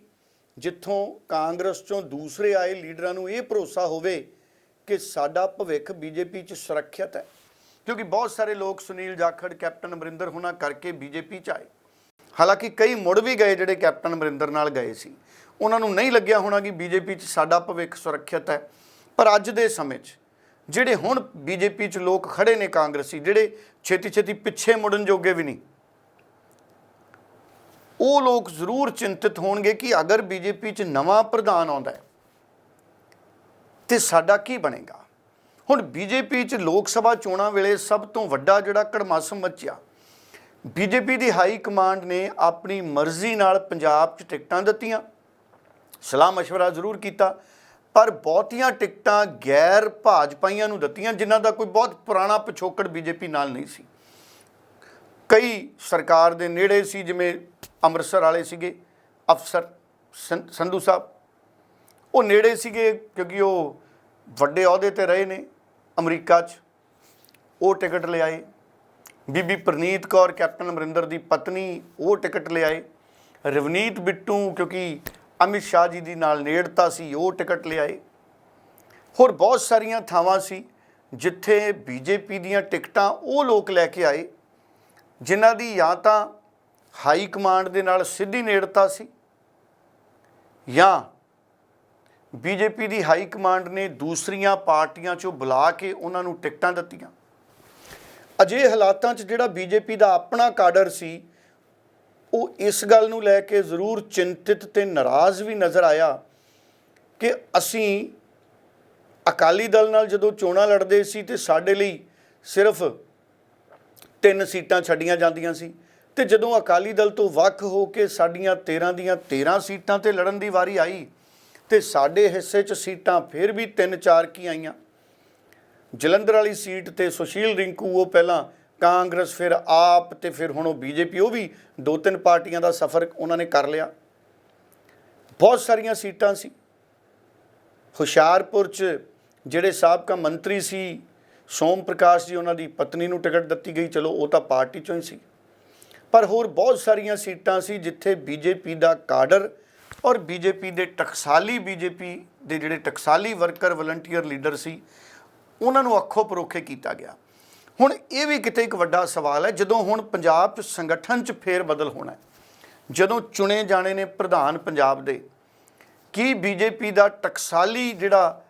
ਜਿੱਥੋਂ ਕਾਂਗਰਸ ਚੋਂ ਦੂਸਰੇ ਆਏ ਲੀਡਰਾਂ ਨੂੰ ਇਹ ਭਰੋਸਾ ਹੋਵੇ ਕਿ ਸਾਡਾ ਭਵਿੱਖ ਬੀਜੇਪੀ ਚ ਸੁਰੱਖਿਅਤ ਹੈ? ਕਿਉਂਕਿ ਬਹੁਤ ਸਾਰੇ ਲੋਕ ਸੁਨੀਲ ਜਾਖੜ, ਕੈਪਟਨ ਅਮਰਿੰਦਰ ਹੋਣਾ ਕਰਕੇ ਬੀਜੇਪੀ ਚ ਆਏ। ਹਾਲਾਂਕਿ ਕਈ ਮੁੜ ਵੀ ਗਏ ਜਿਹੜੇ ਕੈਪਟਨ ਅਮਰਿੰਦਰ ਨਾਲ ਗਏ ਸੀ। ਉਹਨਾਂ ਨੂੰ ਨਹੀਂ ਲੱਗਿਆ ਹੋਣਾ ਕਿ ਬੀਜੇਪੀ 'ਚ ਸਾਡਾ ਭਵਿੱਖ ਸੁਰੱਖਿਅਤ ਹੈ। ਪਰ ਅੱਜ ਦੇ ਸਮੇਂ 'ਚ ਜਿਹੜੇ ਹੁਣ ਬੀਜੇਪੀ 'ਚ ਲੋਕ ਖੜੇ ਨੇ ਕਾਂਗਰਸੀ, ਜਿਹੜੇ ਛੇਤੀ ਛੇਤੀ ਪਿੱਛੇ ਮੁੜਨ ਜੋਗੇ ਵੀ ਨਹੀਂ, ਉਹ ਲੋਕ ਜ਼ਰੂਰ ਚਿੰਤਿਤ ਹੋਣਗੇ ਕਿ ਅਗਰ ਬੀਜੇਪੀ 'ਚ ਨਵਾਂ ਪ੍ਰਧਾਨ ਆਉਂਦਾ ਹੈ, ਤੇ ਸਾਡਾ ਕੀ ਬਣੇਗਾ? ਹੁਣ ਬੀਜੇਪੀ 'ਚ ਲੋਕ ਸਭਾ ਚੋਣਾਂ ਵੇਲੇ ਸਭ ਤੋਂ ਵੱਡਾ ਜਿਹੜਾ ਕੜਮਾਸਮ ਮੱਚਿਆ ਬੀਜੇਪੀ ਦੀ ਹਾਈ ਕਮਾਂਡ ਨੇ ਆਪਣੀ ਮਰਜ਼ੀ ਨਾਲ ਪੰਜਾਬ 'ਚ ਟਿਕਟਾਂ ਦਿੱਤੀਆਂ ਸਲਾਹ مشورہ ਜ਼ਰੂਰ ਕੀਤਾ ਪਰ ਬਹੁਤੀਆਂ ਟਿਕਟਾਂ ਗੈਰ ਭਾਜਪਾਈਆਂ ਨੂੰ ਦਿੱਤੀਆਂ ਜਿਨ੍ਹਾਂ ਦਾ ਕੋਈ ਬਹੁਤ ਪੁਰਾਣਾ ਪਿਛੋਕੜ ਬੀਜੇਪੀ ਨਾਲ ਨਹੀਂ ਸੀ ਕਈ ਸਰਕਾਰ ਦੇ ਨੇੜੇ ਸੀ ਜਿਵੇਂ ਅੰਮ੍ਰਿਤਸਰ ਵਾਲੇ ਸੀਗੇ ਅਫਸਰ ਸੰ- ਸੰਧੂ ਸਾਹਿਬ ਉਹ ਨੇੜੇ ਸੀਗੇ ਕਿਉਂਕਿ ਉਹ ਵੱਡੇ ਅਹੁਦੇ ਤੇ ਰਹੇ ਨੇ ਅਮਰੀਕਾ 'ਚ ਉਹ ਟਿਕਟ ਲਿਆਏ ਬੀਬੀ ਪ੍ਰਨੀਤ ਕੌਰ, ਕੈਪਟਨ ਅਮਰਿੰਦਰ ਦੀ ਪਤਨੀ, ਉਹ ਟਿਕਟ ਲਿਆਏ ਰਵਨੀਤ ਬਿੱਟੂ, ਕਿਉਂਕਿ ਅਮਿਤ ਸ਼ਾਹ ਜੀ ਦੀ ਨਾਲ ਨੇੜਤਾ ਸੀ, ਉਹ ਟਿਕਟ ਲਿਆਏ ਹੋਰ ਬਹੁਤ ਸਾਰੀਆਂ ਥਾਵਾਂ ਸੀ, ਜਿੱਥੇ ਬੀਜੇਪੀ ਦੀਆਂ ਟਿਕਟਾਂ ਉਹ ਲੋਕ ਲੈ ਕੇ ਆਏ, ਜਿਨ੍ਹਾਂ ਦੀ ਜਾਂ ਤਾਂ ਹਾਈ ਕਮਾਂਡ ਦੇ ਨਾਲ ਸਿੱਧੀ ਨੇੜਤਾ ਸੀ, ਜਾਂ ਬੀਜੇਪੀ ਦੀ ਹਾਈ ਕਮਾਂਡ ਨੇ ਦੂਸਰੀਆਂ ਪਾਰਟੀਆਂ ਚੋਂ ਬੁਲਾ ਕੇ ਉਹਨਾਂ ਨੂੰ ਟਿਕਟਾਂ ਦਿੱਤੀਆਂ। ਅਜੇ ਹਾਲਾਤਾਂ 'ਚ ਜਿਹੜਾ ਬੀਜੇਪੀ ਦਾ ਆਪਣਾ ਕਾਡਰ ਸੀ, ਉਹ ਇਸ ਗੱਲ ਨੂੰ ਲੈ ਕੇ ਜ਼ਰੂਰ ਚਿੰਤਿਤ ਤੇ ਨਾਰਾਜ਼ ਵੀ ਨਜ਼ਰ ਆਇਆ ਕਿ ਅਸੀਂ ਅਕਾਲੀ ਦਲ ਨਾਲ ਜਦੋਂ ਚੋਣਾਂ ਲੜਦੇ ਸੀ ਤੇ ਸਾਡੇ ਲਈ ਸਿਰਫ ਤਿੰਨ ਸੀਟਾਂ ਛੱਡੀਆਂ ਜਾਂਦੀਆਂ ਸੀ ਤੇ ਜਦੋਂ ਅਕਾਲੀ ਦਲ ਤੋਂ ਵੱਖ ਹੋ ਕੇ ਸਾਡੀਆਂ 13 ਦੀਆਂ 13 ਸੀਟਾਂ ਤੇ ਲੜਨ ਦੀ ਵਾਰੀ ਆਈ ਤੇ ਸਾਡੇ ਹਿੱਸੇ 'ਚ ਸੀਟਾਂ ਫਿਰ ਵੀ 3-4 ਕੀ ਆਈਆਂ। ਜਲੰਧਰ ਵਾਲੀ ਸੀਟ ਤੇ ਸੁਸ਼ੀਲ ਰਿੰਕੂ, ਉਹ ਪਹਿਲਾਂ ਕਾਂਗਰਸ, ਫਿਰ ਆਪ ਤੇ ਫਿਰ ਹੁਣ ਉਹ ਬੀਜੇਪੀ, ਉਹ ਵੀ ਦੋ ਤਿੰਨ ਪਾਰਟੀਆਂ ਦਾ ਸਫ਼ਰ ਉਹਨਾਂ ਨੇ ਕਰ ਲਿਆ। ਬਹੁਤ ਸਾਰੀਆਂ ਸੀਟਾਂ ਸੀ। ਹੁਸ਼ਿਆਰਪੁਰ 'ਚ ਜਿਹੜੇ ਸਾਬਕਾ ਮੰਤਰੀ ਸੀ, ਸੋਮ ਪ੍ਰਕਾਸ਼ ਜੀ, ਉਹਨਾਂ ਦੀ ਪਤਨੀ ਨੂੰ ਟਿਕਟ ਦਿੱਤੀ ਗਈ। ਚਲੋ, ਉਹ ਤਾਂ ਪਾਰਟੀ ਚੋਂ ਹੀ ਸੀ। ਪਰ ਹੋਰ ਬਹੁਤ ਸਾਰੀਆਂ ਸੀਟਾਂ ਸੀ ਜਿੱਥੇ ਬੀਜੇਪੀ ਦਾ ਕਾਡਰ ਔਰ ਬੀਜੇਪੀ ਦੇ ਟਕਸਾਲੀ, ਬੀਜੇਪੀ ਦੇ ਜਿਹੜੇ ਟਕਸਾਲੀ ਵਰਕਰ, ਵਲੰਟੀਅਰ ਲੀਡਰ ਸੀ ਉਹਨਾਂ ਨੂੰ ਅੱਖੋਂ ਪਰੋਖੇ ਕੀਤਾ ਗਿਆ। ਹੁਣ ਇਹ ਵੀ ਕਿਤੇ ਇੱਕ ਵੱਡਾ ਸਵਾਲ ਹੈ, ਜਦੋਂ ਹੁਣ ਪੰਜਾਬ 'ਚ ਸੰਗਠਨ 'ਚ ਫੇਰ ਬਦਲ ਹੋਣਾ ਹੈ, ਜਦੋਂ ਚੁਣੇ ਜਾਣੇ ਨੇ ਪ੍ਰਧਾਨ ਪੰਜਾਬ ਦੇ, ਕੀ ਬੀਜੇਪੀ ਦਾ ਟਕਸਾਲੀ ਜਿਹੜਾ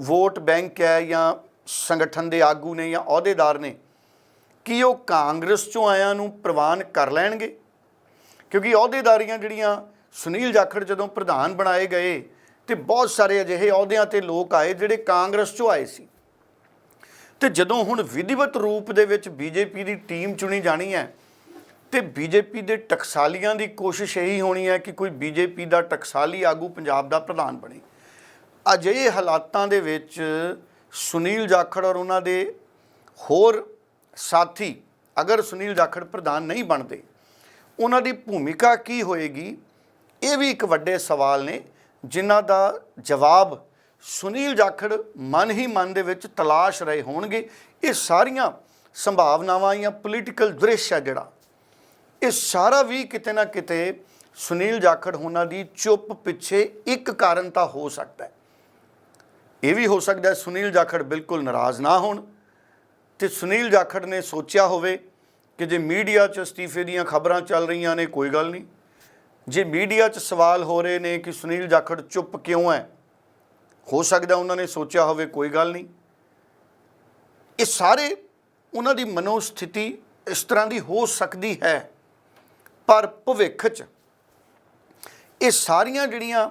ਵੋਟ ਬੈਂਕ ਹੈ ਜਾਂ ਸੰਗਠਨ ਦੇ ਆਗੂ ਨੇ ਜਾਂ ਅਹੁਦੇਦਾਰ ਨੇ, ਕੀ ਉਹ ਕਾਂਗਰਸ ਚੋਂ ਆਇਆਂ ਨੂੰ ਪ੍ਰਵਾਨ ਕਰ ਲੈਣਗੇ? ਕਿਉਂਕਿ ਅਹੁਦੇਦਾਰੀਆਂ ਜਿਹੜੀਆਂ ਸੁਨੀਲ ਜਾਖੜ ਜਦੋਂ ਪ੍ਰਧਾਨ ਬਣਾਏ ਗਏ ਤੇ ਬਹੁਤ ਸਾਰੇ ਅਜਿਹੇ ਅਹੁਦਿਆਂ ਤੇ ਲੋਕ ਆਏ ਜਿਹੜੇ ਕਾਂਗਰਸ ਚੋਂ ਆਏ ਸੀ। ਤੇ ਜਦੋਂ ਹੁਣ ਵਿਧੀਵਤ ਰੂਪ ਦੇ ਵਿੱਚ ਬੀਜੇਪੀ ਦੀ ਟੀਮ ਚੁਣੀ ਜਾਣੀ ਹੈ, ਤੇ ਬੀਜੇਪੀ ਦੇ ਟਕਸਾਲੀਆਂ ਦੀ ਕੋਸ਼ਿਸ਼ ਇਹੀ ਹੋਣੀ ਹੈ ਕਿ ਕੋਈ ਬੀਜੇਪੀ ਦਾ ਟਕਸਾਲੀ ਆਗੂ ਪੰਜਾਬ ਦਾ ਪ੍ਰਧਾਨ ਬਣੇ। ਅਜਿਹੇ ਹਾਲਾਤਾਂ ਦੇ ਵਿੱਚ ਸੁਨੀਲ ਜਾਖੜ ਔਰ ਉਹਨਾਂ ਦੇ ਹੋਰ ਸਾਥੀ ਅਗਰ ਸੁਨੀਲ ਜਾਖੜ ਪ੍ਰਧਾਨ ਨਹੀਂ ਬਣਦੇ, ਉਹਨਾਂ ਦੀ ਭੂਮਿਕਾ ਕੀ ਹੋਏਗੀ, ਇਹ ਵੀ ਇੱਕ ਵੱਡੇ ਸਵਾਲ ਨੇ। ਜਿਨ੍ਹਾਂ ਦਾ ਜਵਾਬ ਸੁਨੀਲ ਜਾਖੜ ਮਨ ਹੀ ਮਨ ਦੇ ਵਿੱਚ ਤਲਾਸ਼ ਰਹੇ ਹੋਣਗੇ, ਇਹ ਸਾਰੀਆਂ ਸੰਭਾਵਨਾਵਾਂ ਜਾਂ ਪੋਲੀਟੀਕਲ ਦ੍ਰਿਸ਼ ਹੈ ਜਿਹੜਾ। ਇਹ ਸਾਰਾ ਵੀ ਕਿਤੇ ਨਾ ਕਿਤੇ ਸੁਨੀਲ ਜਾਖੜ ਹੋਣਾ ਦੀ ਚੁੱਪ ਪਿੱਛੇ ਇੱਕ ਕਾਰਨ ਤਾਂ ਹੋ ਸਕਦਾ ਹੈ। ਇਹ ਵੀ ਹੋ ਸਕਦਾ ਹੈ ਸੁਨੀਲ ਜਾਖੜ ਬਿਲਕੁਲ ਨਾਰਾਜ਼ ਨਾ ਹੋਣ ਤੇ ਸੁਨੀਲ ਜਾਖੜ ਨੇ ਸੋਚਿਆ ਹੋਵੇ ਕਿ ਜੇ ਮੀਡੀਆ 'ਚ ਅਸਤੀਫੇ ਦੀਆਂ ਖਬਰਾਂ ਚੱਲ ਰਹੀਆਂ ਨੇ, ਕੋਈ ਗੱਲ ਨਹੀਂ। ਜੇ ਮੀਡੀਆ 'ਚ ਸਵਾਲ ਹੋ ਰਹੇ ਨੇ ਕਿ ਸੁਨੀਲ ਜਾਖੜ ਚੁੱਪ ਕਿਉਂ ਹੈ, ਹੋ ਸਕਦਾ ਉਹਨਾਂ ਨੇ ਸੋਚਿਆ ਹੋਵੇ ਕੋਈ ਗੱਲ ਨਹੀਂ। ਇਹ ਸਾਰੇ ਉਹਨਾਂ ਦੀ ਮਨੋਸਥਿਤੀ ਇਸ ਤਰ੍ਹਾਂ ਦੀ ਹੋ ਸਕਦੀ ਹੈ, ਪਰ ਭਵਿੱਖ 'ਚ ਇਹ ਸਾਰੀਆਂ ਜਿਹੜੀਆਂ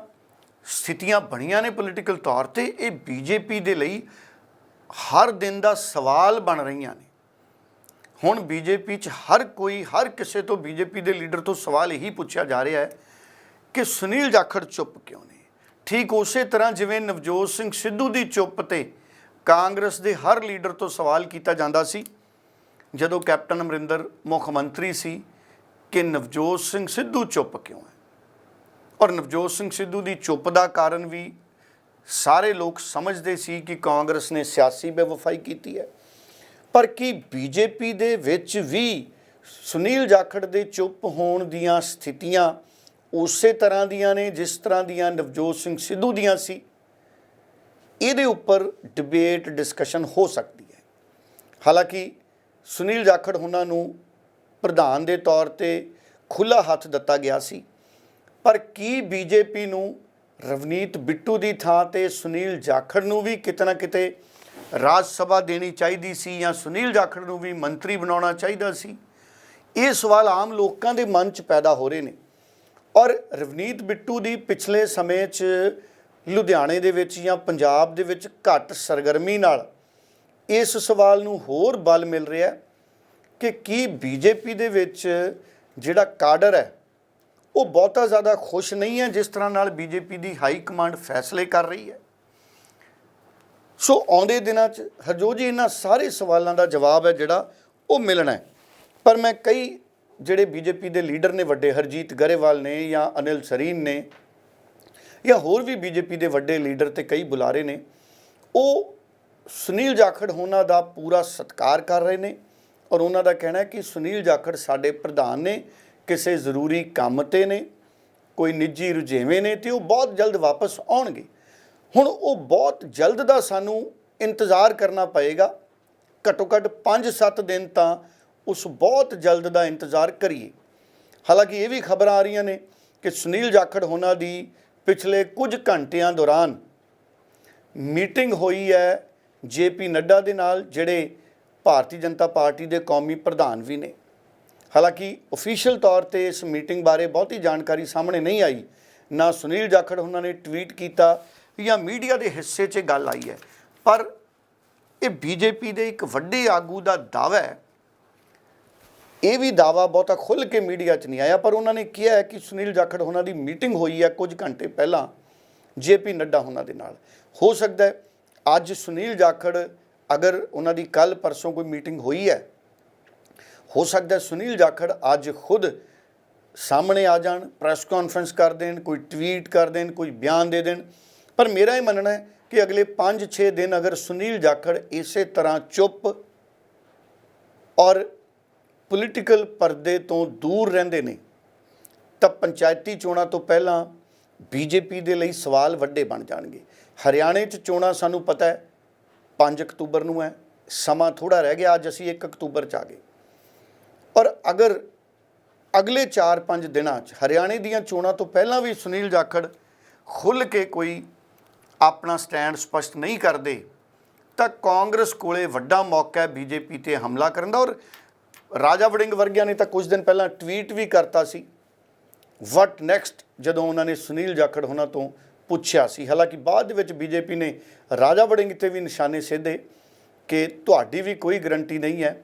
ਸਥਿਤੀਆਂ ਬਣੀਆਂ ਨੇ ਪੋਲੀਟੀਕਲ ਤੌਰ ਤੇ, ਇਹ ਬੀਜੇਪੀ ਦੇ ਲਈ ਹਰ ਦਿਨ ਦਾ ਸਵਾਲ ਬਣ ਰਹੀਆਂ ਨੇ। ਹੁਣ ਬੀਜੇਪੀ 'ਚ ਹਰ ਕੋਈ, ਹਰ ਕਿਸੇ ਤੋਂ ਬੀਜੇਪੀ ਦੇ ਲੀਡਰ ਤੋਂ ਸਵਾਲ ਇਹੀ ਪੁੱਛਿਆ ਜਾ ਰਿਹਾ ਹੈ ਕਿ ਸੁਨੀਲ ਜਾਖੜ ਚੁੱਪ ਕਿਉਂ ਨੇ? ਠੀਕ ਉਸੇ ਤਰ੍ਹਾਂ ਜਿਵੇਂ ਨਵਜੋਤ ਸਿੰਘ ਸਿੱਧੂ ਦੀ ਚੁੱਪ ਤੇ ਕਾਂਗਰਸ ਦੇ ਹਰ ਲੀਡਰ ਤੋਂ ਸਵਾਲ ਕੀਤਾ ਜਾਂਦਾ ਸੀ, ਜਦੋਂ ਕੈਪਟਨ ਅਮਰਿੰਦਰ ਮੁੱਖ ਮੰਤਰੀ ਸੀ ਕਿ ਨਵਜੋਤ ਸਿੰਘ ਸਿੱਧੂ ਚੁੱਪ ਕਿਉਂ ਹੈ? ਔਰ ਨਵਜੋਤ ਸਿੰਘ ਸਿੱਧੂ ਦੀ ਚੁੱਪ ਦਾ ਕਾਰਨ ਵੀ ਸਾਰੇ ਲੋਕ ਸਮਝਦੇ ਸੀ ਕਿ ਕਾਂਗਰਸ ਨੇ ਸਿਆਸੀ ਬੇਵਫਾਈ ਕੀਤੀ ਹੈ। ਪਰ ਕੀ ਬੀਜੇਪੀ ਦੇ ਵਿੱਚ ਵੀ ਸੁਨੀਲ ਜਾਖੜ ਦੇ ਚੁੱਪ ਹੋਣ ਦੀਆਂ ਸਥਿਤੀਆਂ ਉਸੇ ਤਰ੍ਹਾਂ ਦੀਆਂ ਨੇ ਜਿਸ ਤਰ੍ਹਾਂ ਦੀਆਂ ਨਵਜੋਤ ਸਿੰਘ ਸਿੱਧੂ ਦੀਆਂ ਸੀ? ਇਹਦੇ ਉੱਪਰ ਡਿਬੇਟ ਡਿਸਕਸ਼ਨ ਹੋ ਸਕਦੀ ਹੈ। ਹਾਲਾਂਕਿ ਸੁਨੀਲ ਜਾਖੜ ਉਹਨਾਂ ਨੂੰ ਪ੍ਰਧਾਨ ਦੇ ਤੌਰ ਤੇ ਖੁੱਲਾ ਹੱਥ ਦਿੱਤਾ ਗਿਆ ਸੀ। ਪਰ ਕੀ ਬੀਜੇਪੀ ਨੂੰ ਰਵਨੀਤ ਬਿੱਟੂ ਦੀ ਥਾਂ ਤੇ ਸੁਨੀਲ ਜਾਖੜ ਨੂੰ ਵੀ ਕਿਤੇ ਨਾ ਕਿਤੇ ਰਾਜ ਸਭਾ ਦੇਣੀ ਚਾਹੀਦੀ ਸੀ ਜਾਂ ਸੁਨੀਲ ਜਾਖੜ ਨੂੰ ਵੀ ਮੰਤਰੀ ਬਣਾਉਣਾ ਚਾਹੀਦਾ ਸੀ। ਇਹ ਸਵਾਲ ਆਮ ਲੋਕਾਂ ਦੇ ਮਨ 'ਚ ਪੈਦਾ ਹੋ ਰਹੇ ਨੇ। ਔਰ ਰਵਨੀਤ ਬਿੱਟੂ ਦੀ ਪਿਛਲੇ ਸਮੇਂ 'ਚ ਲੁਧਿਆਣੇ ਦੇ ਵਿੱਚ ਜਾਂ ਪੰਜਾਬ ਦੇ ਵਿੱਚ ਘੱਟ ਸਰਗਰਮੀ ਨਾਲ ਇਸ ਸਵਾਲ ਨੂੰ ਹੋਰ ਬਲ ਮਿਲ ਰਿਹਾ ਕਿ ਕੀ ਬੀਜੇਪੀ ਦੇ ਵਿੱਚ ਜਿਹੜਾ ਕਾਡਰ ਹੈ, ਉਹ ਬਹੁਤਾ ਜ਼ਿਆਦਾ ਖੁਸ਼ ਨਹੀਂ ਹੈ ਜਿਸ ਤਰ੍ਹਾਂ ਨਾਲ ਬੀਜੇਪੀ ਦੀ ਹਾਈ ਕਮਾਂਡ ਫੈਸਲੇ ਕਰ ਰਹੀ ਹੈ। ਸੋ ਆਉਂਦੇ ਦਿਨਾਂ 'ਚ ਹਰਜੋਤ ਜੀ, ਇਹਨਾਂ ਸਾਰੇ ਸਵਾਲਾਂ ਦਾ ਜਵਾਬ ਹੈ ਜਿਹੜਾ ਉਹ ਮਿਲਣਾ ਹੈ। ਪਰ ਮੈਂ ਕਈ ਜਿਹੜੇ ਬੀਜੇਪੀ ਦੇ ਲੀਡਰ ਨੇ, ਵੱਡੇ ਹਰਜੀਤ ਗਰੇਵਾਲ ਨੇ ਜਾਂ ਅਨਿਲ ਸਰੀਨ ਨੇ ਜਾਂ ਹੋਰ ਵੀ ਬੀਜੇਪੀ ਦੇ ਵੱਡੇ ਲੀਡਰ ਤੇ ਕਈ ਬੁਲਾਰੇ ਨੇ, ਉਹ ਸੁਨੀਲ ਜਾਖੜ ਹੋਣਾ ਦਾ ਪੂਰਾ ਸਤਿਕਾਰ ਕਰ ਰਹੇ ਨੇ ਔਰ ਉਹਨਾਂ ਦਾ ਕਹਿਣਾ ਹੈ ਕਿ ਸੁਨੀਲ ਜਾਖੜ ਸਾਡੇ ਪ੍ਰਧਾਨ ਨੇ, ਕਿਸੇ ਜ਼ਰੂਰੀ ਕੰਮ ਤੇ ਨੇ, ਕੋਈ ਨਿੱਜੀ ਰੁਝੇਵੇਂ ਨੇ ਤੇ ਉਹ ਬਹੁਤ ਜਲਦ ਵਾਪਸ ਆਉਣਗੇ। ਹੁਣ ਉਹ ਬਹੁਤ ਜਲਦ ਦਾ ਸਾਨੂੰ ਇੰਤਜ਼ਾਰ ਕਰਨਾ ਪਏਗਾ। ਘੱਟੋ ਘੱਟ 5-7 ਦਿਨ ਤਾਂ ਉਸ ਬਹੁਤ ਜਲਦ ਦਾ ਇੰਤਜ਼ਾਰ ਕਰੀਏ। ਹਾਲਾਂਕਿ ਇਹ ਵੀ ਖਬਰਾਂ ਆ ਰਹੀਆਂ ਨੇ ਕਿ ਸੁਨੀਲ ਜਾਖੜ ਹੋਣਾ ਦੀ ਪਿਛਲੇ ਕੁਝ ਘੰਟਿਆਂ ਦੌਰਾਨ ਮੀਟਿੰਗ ਹੋਈ ਹੈ ਜੇਪੀ ਨੱਡਾ ਦੇ ਨਾਲ, ਜਿਹੜੇ ਭਾਰਤੀ ਜਨਤਾ ਪਾਰਟੀ ਦੇ ਕੌਮੀ ਪ੍ਰਧਾਨ ਵੀ ਨੇ। ਹਾਲਾਂਕਿ ਅਫੀਸ਼ੀਅਲ ਤੌਰ ਤੇ ਇਸ ਮੀਟਿੰਗ ਬਾਰੇ ਬਹੁਤੀ ਜਾਣਕਾਰੀ ਸਾਹਮਣੇ ਨਹੀਂ ਆਈ। ਨਾ ਸੁਨੀਲ ਜਾਖੜ ਉਹਨਾਂ ਨੇ ਟਵੀਟ ਕੀਤਾ ਜਾਂ ਮੀਡੀਆ ਦੇ ਹਿੱਸੇ 'ਚ ਗੱਲ ਆਈ ਹੈ। ਪਰ ਇਹ ਬੀਜੇਪੀ ਦੇ ਇੱਕ ਵੱਡੇ ਆਗੂ ਦਾ ਦਾਅਵਾ ਹੈ। ਇਹ ਵੀ ਦਾਵਾ ਬਹੁਤਾ ਖੁੱਲ ਕੇ ਮੀਡੀਆ 'ਚ ਨਹੀਂ ਆਇਆ, ਪਰ ਉਹਨਾਂ ਨੇ ਕਿਹਾ ਹੈ ਕਿ ਸੁਨੀਲ ਜਾਖੜ ਉਹਨਾਂ ਦੀ ਮੀਟਿੰਗ ਹੋਈ ਹੈ ਕੁਝ ਘੰਟੇ ਪਹਿਲਾਂ ਜੇਪੀ ਨੱਡਾ ਉਹਨਾਂ ਦੇ ਨਾਲ। ਹੋ ਸਕਦਾ ਹੈ ਅੱਜ ਸੁਨੀਲ ਜਾਖੜ ਅਗਰ ਉਹਨਾਂ ਦੀ ਕੱਲ ਪਰਸੋਂ ਕੋਈ ਮੀਟਿੰਗ ਹੋਈ ਹੈ, ਹੋ ਸਕਦਾ ਸੁਨੀਲ ਜਾਖੜ ਅੱਜ ਖੁਦ ਸਾਹਮਣੇ ਆ ਜਾਣ, ਪ੍ਰੈਸ ਕਾਨਫਰੰਸ ਕਰ ਦੇਣ, ਕੋਈ ਟਵੀਟ ਕਰ ਦੇਣ, ਕੋਈ ਬਿਆਨ ਦੇ ਦੇਣ। ਪਰ ਮੇਰਾ ਇਹ ਮੰਨਣਾ ਹੈ ਕਿ ਅਗਲੇ 5-6 ਦਿਨ ਅਗਰ ਸੁਨੀਲ ਜਾਖੜ ਇਸੇ ਤਰ੍ਹਾਂ ਚੁੱਪ ਔਰ ਪੋਲੀਟੀਕਲ ਪਰਦੇ ਤੋਂ ਦੂਰ ਰਹਿੰਦੇ ਨੇ, ਤਾਂ ਪੰਚਾਇਤੀ ਚੋਣਾਂ ਤੋਂ ਪਹਿਲਾਂ ਬੀਜੇਪੀ ਦੇ ਲਈ ਸਵਾਲ ਵੱਡੇ ਬਣ ਜਾਣਗੇ। ਹਰਿਆਣੇ 'ਚ ਚੋਣਾਂ ਸਾਨੂੰ ਪਤਾ ਹੈ 5 ਅਕਤੂਬਰ ਨੂੰ ਹੈ, ਸਮਾਂ ਥੋੜਾ ਰਹਿ ਗਿਆ, ਅੱਜ ਅਸੀਂ 1 ਅਕਤੂਬਰ 'ਚ ਆ ਗਏ। ਔਰ ਅਗਰ ਅਗਲੇ 4-5 ਦਿਨਾਂ 'ਚ ਹਰਿਆਣੇ ਦੀਆਂ ਚੋਣਾਂ ਤੋਂ ਪਹਿਲਾਂ ਵੀ ਸੁਨੀਲ ਜਾਖੜ ਖੁੱਲ ਕੇ ਕੋਈ ਆਪਣਾ ਸਟੈਂਡ ਸਪਸ਼ਟ ਨਹੀਂ ਕਰਦੇ, ਤਾਂ ਕਾਂਗਰਸ ਕੋਲੇ ਵੱਡਾ ਮੌਕਾ ਹੈ ਬੀਜੇਪੀ ਤੇ ਹਮਲਾ ਕਰਨ ਦਾ। ਔਰ ਰਾਜਾ ਵੜਿੰਗ ਵਰਗਿਆਂ ਨੇ ਤਾਂ ਕੁਝ ਦਿਨ ਪਹਿਲਾਂ ਟਵੀਟ ਵੀ ਕਰਤਾ ਸੀ। ਵਟ ਨੈਕਸਟ ਜਦੋਂ ਉਹਨਾਂ ਨੇ ਸੁਨੀਲ ਜਾਖੜ ਉਹਨਾਂ ਤੋਂ ਪੁੱਛਿਆ ਸੀ। ਹਾਲਾਂਕਿ ਬਾਅਦ ਦੇ ਵਿੱਚ ਬੀਜੇਪੀ ਨੇ ਰਾਜਾ ਵੜਿੰਗ ਤੇ ਵੀ ਨਿਸ਼ਾਨੇ ਸਿੱਧੇ ਕਿ ਤੁਹਾਡੀ ਵੀ ਕੋਈ ਗਰੰਟੀ ਨਹੀਂ ਹੈ,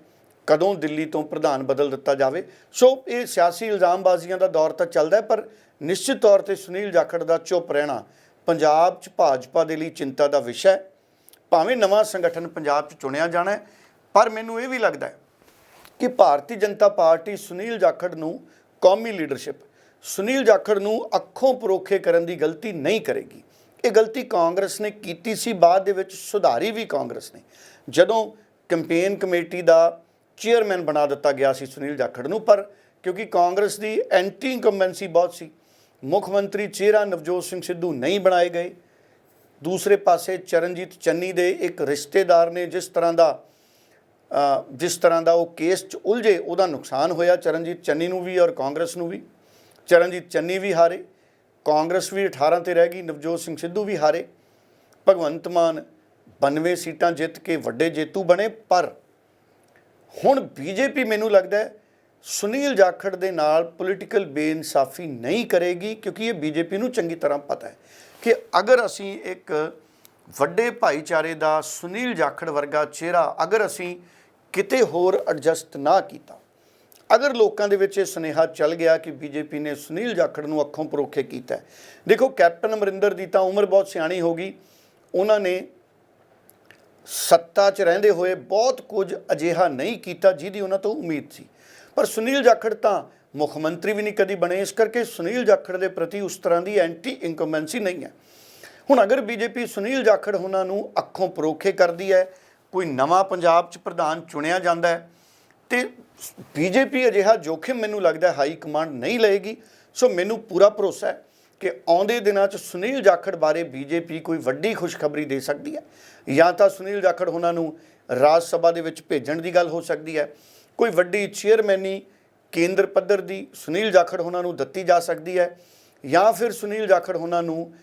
ਕਦੋਂ ਦਿੱਲੀ ਤੋਂ ਪ੍ਰਧਾਨ ਬਦਲ ਦਿੱਤਾ ਜਾਵੇ। ਸੋ ਇਹ ਸਿਆਸੀ ਇਲਜ਼ਾਮਬਾਜ਼ੀਆਂ ਦਾ ਦੌਰ ਤਾਂ ਚੱਲਦਾ ਪਰ ਨਿਸ਼ਚਿਤ ਤੌਰ ਤੇ ਸੁਨੀਲ ਜਾਖੜ ਦਾ ਚੁੱਪ ਰਹਿਣਾ ਪੰਜਾਬ 'ਚ ਭਾਜਪਾ ਦੇ ਲਈ ਚਿੰਤਾ ਦਾ ਵਿਸ਼ਾ ਹੈ। ਭਾਵੇਂ ਨਵਾਂ ਸੰਗਠਨ ਪੰਜਾਬ 'ਚ ਚੁਣਿਆ ਜਾਣਾ ਪਰ ਮੈਨੂੰ ਇਹ ਵੀ ਲੱਗਦਾ ਹੈ ਕਿ ਭਾਰਤੀ ਜਨਤਾ ਪਾਰਟੀ ਸੁਨੀਲ ਜਾਖੜ ਨੂੰ ਕੌਮੀ ਲੀਡਰਸ਼ਿਪ, ਸੁਨੀਲ ਜਾਖੜ ਨੂੰ ਅੱਖੋਂ ਪਰੋਖੇ ਕਰਨ ਦੀ ਗਲਤੀ ਨਹੀਂ ਕਰੇਗੀ। ਇਹ ਗਲਤੀ ਕਾਂਗਰਸ ਨੇ ਕੀਤੀ ਸੀ, ਬਾਅਦ ਦੇ ਵਿੱਚ ਸੁਧਾਰੀ ਵੀ ਕਾਂਗਰਸ ਨੇ। ਜਦੋਂ ਕੈਂਪੇਨ ਕਮੇਟੀ ਦਾ ਚੇਅਰਮੈਨ ਬਣਾ ਦਿੱਤਾ ਗਿਆ ਸੀ ਸੁਨੀਲ ਜਾਖੜ ਨੂੰ, ਪਰ ਕਿਉਂਕਿ ਕਾਂਗਰਸ ਦੀ ਐਂਟੀ ਇਨਕੰਬੈਂਸੀ ਬਹੁਤ ਸੀ ਮੁੱਖ ਮੰਤਰੀ ਚਿਹਰਾ ਨਵਜੋਤ ਸਿੰਘ ਸਿੱਧੂ ਨਹੀਂ ਬਣਾਏ ਗਏ। ਦੂਸਰੇ ਪਾਸੇ ਚਰਨਜੀਤ ਚੰਨੀ ਦੇ ਇੱਕ ਰਿਸ਼ਤੇਦਾਰ ਨੇ ਜਿਸ ਤਰ੍ਹਾਂ ਦਾ ਜਿਸ ਤਰ੍ਹਾਂ ਦਾ ਉਹ ਕੇਸ 'ਚ ਉਲਝੇ, ਉਹਦਾ ਨੁਕਸਾਨ ਹੋਇਆ। ਚਰਨਜੀਤ ਚੰਨੀ ਨੂੰ ਵੀ ਔਰ ਕਾਂਗਰਸ ਨੂੰ ਵੀ। ਚਰਨਜੀਤ ਚੰਨੀ ਵੀ ਹਾਰੇ। ਕਾਂਗਰਸ ਵੀ 18 ਤੇ ਰਹਿ ਗਈ, ਨਵਜੋਤ ਸਿੰਘ ਸਿੱਧੂ ਵੀ ਹਾਰੇ। ਭਗਵੰਤ ਮਾਨ 92 ਸੀਟਾਂ ਜਿੱਤ ਕੇ ਵੱਡੇ ਜੇਤੂ ਬਣੇ, ਪਰ ਹੁਣ ਬੀਜੇਪੀ ਮੈਨੂੰ ਲੱਗਦਾ ਹੈ ਸੁਨੀਲ ਜਾਖੜ ਦੇ ਨਾਲ ਪੋਲੀਟੀਕਲ ਬੇਇਨਸਾਫੀ ਨਹੀਂ ਕਰੇਗੀ ਕਿਉਂਕਿ ਇਹ ਬੀਜੇਪੀ ਨੂੰ ਚੰਗੀ ਤਰ੍ਹਾਂ ਪਤਾ ਹੈ ਕਿ ਅਗਰ ਅਸੀਂ ਇੱਕ ਵੱਡੇ ਭਾਈਚਾਰੇ ਦਾ ਸੁਨੀਲ ਜਾਖੜ ਵਰਗਾ ਚਿਹਰਾ ਅਗਰ ਅਸੀਂ ਕਿਤੇ ਹੋਰ ਐਡਜਸਟ ਨਾ ਕੀਤਾ, ਅਗਰ ਲੋਕਾਂ ਦੇ ਵਿੱਚ ਇਹ ਸੁਨੇਹਾ ਚੱਲ ਗਿਆ ਕਿ ਬੀਜੇਪੀ ਨੇ ਸੁਨੀਲ ਜਾਖੜ ਨੂੰ ਅੱਖੋਂ ਪਰੋਖੇ ਕੀਤਾ ਦੇਖੋ ਕੈਪਟਨ ਅਮਰਿੰਦਰ ਦੀ ਤਾਂ ਉਮਰ ਬਹੁਤ ਸਿਆਣੀ ਹੋ ਗਈ, ਉਹਨਾਂ ਨੇ ਸੱਤਾ 'ਚ ਰਹਿੰਦੇ ਹੋਏ ਬਹੁਤ ਕੁਝ ਅਜਿਹਾ ਨਹੀਂ ਕੀਤਾ ਜਿਹਦੀ ਉਹਨਾਂ ਤੋਂ ਉਮੀਦ ਸੀ। ਪਰ ਸੁਨੀਲ ਜਾਖੜ ਤਾਂ ਮੁੱਖ ਮੰਤਰੀ ਵੀ ਨਹੀਂ ਕਦੀ ਬਣੇ, ਇਸ ਕਰਕੇ ਸੁਨੀਲ ਜਾਖੜ ਦੇ ਪ੍ਰਤੀ ਉਸ ਤਰ੍ਹਾਂ ਦੀ ਐਂਟੀ ਇਨਕੰਬੈਂਸੀ ਨਹੀਂ ਹੈ। ਹੁਣ ਅਗਰ ਬੀਜੇਪੀ ਸੁਨੀਲ ਜਾਖੜ ਉਹਨਾਂ ਨੂੰ ਅੱਖੋਂ ਪਰੋਖੇ ਕਰਦੀ ਹੈ, ਕੋਈ ਨਵਾਂ ਪੰਜਾਬ 'ਚ ਪ੍ਰਧਾਨ ਚੁਣਿਆ ਜਾਂਦਾ ਹੈ, ਤੇ ਬੀਜੇਪੀ ਅਜਿਹਾ ਜੋਖਿਮ ਮੈਨੂੰ ਲੱਗਦਾ ਹਾਈ ਕਮਾਂਡ ਨਹੀਂ ਲਏਗੀ। ਸੋ ਮੈਨੂੰ ਪੂਰਾ ਭਰੋਸਾ ਹੈ ਕਿ ਆਉਂਦੇ ਦਿਨਾਂ 'ਚ ਸੁਨੀਲ ਜਾਖੜ ਬਾਰੇ ਬੀਜੇਪੀ ਕੋਈ ਵੱਡੀ ਖੁਸ਼ਖਬਰੀ ਦੇ ਸਕਦੀ ਹੈ। ਜਾਂ ਤਾਂ ਸੁਨੀਲ ਜਾਖੜ ਉਹਨਾਂ ਨੂੰ ਰਾਜ ਸਭਾ ਦੇ ਵਿੱਚ ਭੇਜਣ ਦੀ ਗੱਲ ਹੋ ਸਕਦੀ ਹੈ ਕੋਈ ਵੱਡੀ ਚੇਅਰਮੈਨੀ ਕੇਂਦਰ ਪੱਧਰ ਦੀ ਸੁਨੀਲ ਜਾਖੜ ਉਹਨਾਂ ਨੂੰ ਦਿੱਤੀ ਜਾ ਸਕਦੀ ਹੈ ਜਾਂ ਫਿਰ ਸੁਨੀਲ ਜਾਖੜ ਉਹਨਾਂ ਨੂੰ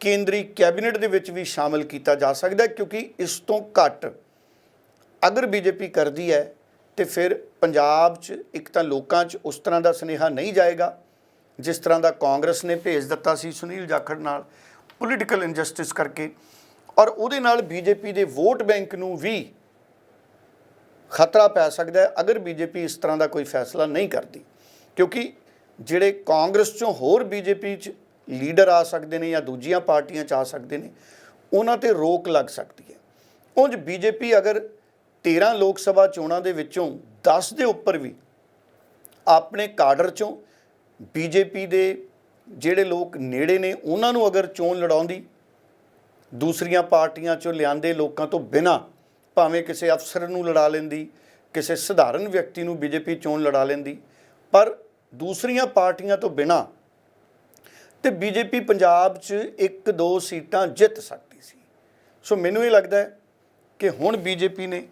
ਕੇਂਦਰੀ ਕੈਬਨਿਟ ਦੇ ਵਿੱਚ ਵੀ ਸ਼ਾਮਲ ਕੀਤਾ ਜਾ ਸਕਦਾ ਕਿਉਂਕਿ ਇਸ ਤੋਂ ਘੱਟ ਅਗਰ ਬੀਜੇਪੀ ਕਰਦੀ ਹੈ ਤੇ ਫਿਰ ਪੰਜਾਬ 'ਚ ਇੱਕ ਤਾਂ ਲੋਕਾਂ 'ਚ ਉਸ ਤਰ੍ਹਾਂ ਦਾ ਸੁਨੇਹਾ ਨਹੀਂ ਜਾਏਗਾ, ਜਿਸ ਤਰ੍ਹਾਂ ਦਾ ਕਾਂਗਰਸ ਨੇ ਭੇਜ ਦਿੱਤਾ ਸੀ ਸੁਨੀਲ ਜਾਖੜ ਨਾਲ ਪੋਲੀਟੀਕਲ ਇਨਜਸਟਿਸ ਕਰਕੇ ਔਰ ਉਹਦੇ ਨਾਲ ਬੀਜੇਪੀ ਦੇ ਵੋਟ ਬੈਂਕ ਨੂੰ ਵੀ ਖਤਰਾ ਪੈ ਸਕਦਾ ਹੈ ਅਗਰ ਬੀਜੇਪੀ ਇਸ ਤਰ੍ਹਾਂ ਦਾ ਕੋਈ ਫੈਸਲਾ ਨਹੀਂ ਕਰਦੀ। ਕਿਉਂਕਿ ਜਿਹੜੇ ਕਾਂਗਰਸ ਚੋਂ ਹੋਰ ਬੀਜੇਪੀ 'ਚ ਲੀਡਰ ਆ ਸਕਦੇ ਨੇ ਜਾਂ ਦੂਜੀਆਂ ਪਾਰਟੀਆਂ 'ਚ ਆ ਸਕਦੇ ਨੇ, ਉਹਨਾਂ ਤੇ ਰੋਕ ਲੱਗ ਸਕਦੀ ਹੈ। ਉਂਝ ਬੀਜੇਪੀ ਅਗਰ 13 ਲੋਕ ਸਭਾ ਚੋਣਾਂ ਦੇ ਵਿੱਚੋਂ 10 ਦੇ ਉੱਪਰ ਵੀ ਆਪਣੇ ਕਾਡਰ ਚੋਂ ਬੀਜੇਪੀ ਦੇ ਜਿਹੜੇ ਲੋਕ ਨੇੜੇ ਨੇ, ਉਹਨਾਂ ਨੂੰ ਅਗਰ ਚੋਣ ਲੜਾਉਂਦੀ, ਦੂਸਰੀਆਂ ਪਾਰਟੀਆਂ ਚੋਂ ਲਿਆਂਦੇ ਲੋਕਾਂ ਤੋਂ ਬਿਨਾ ਭਾਵੇਂ ਕਿਸੇ ਅਫਸਰ ਨੂੰ ਲੜਾ ਲੈਂਦੀ, ਕਿਸੇ ਸਧਾਰਨ ਵਿਅਕਤੀ ਨੂੰ ਬੀਜੇਪੀ ਚੋਣ ਲੜਾ ਲੈਂਦੀ, ਪਰ ਦੂਸਰੀਆਂ ਪਾਰਟੀਆਂ ਤੋਂ ਬਿਨਾ ਤੇ ਬੀਜੇਪੀ ਪੰਜਾਬ 'ਚ ਇੱਕ ਦੋ ਸੀਟਾਂ ਜਿੱਤ ਸਕਦੀ ਸੀ। ਸੋ ਮੈਨੂੰ ਇਹ ਲੱਗਦਾ ਹੈ ਕਿ ਹੁਣ ਬੀਜੇਪੀ ਨੇ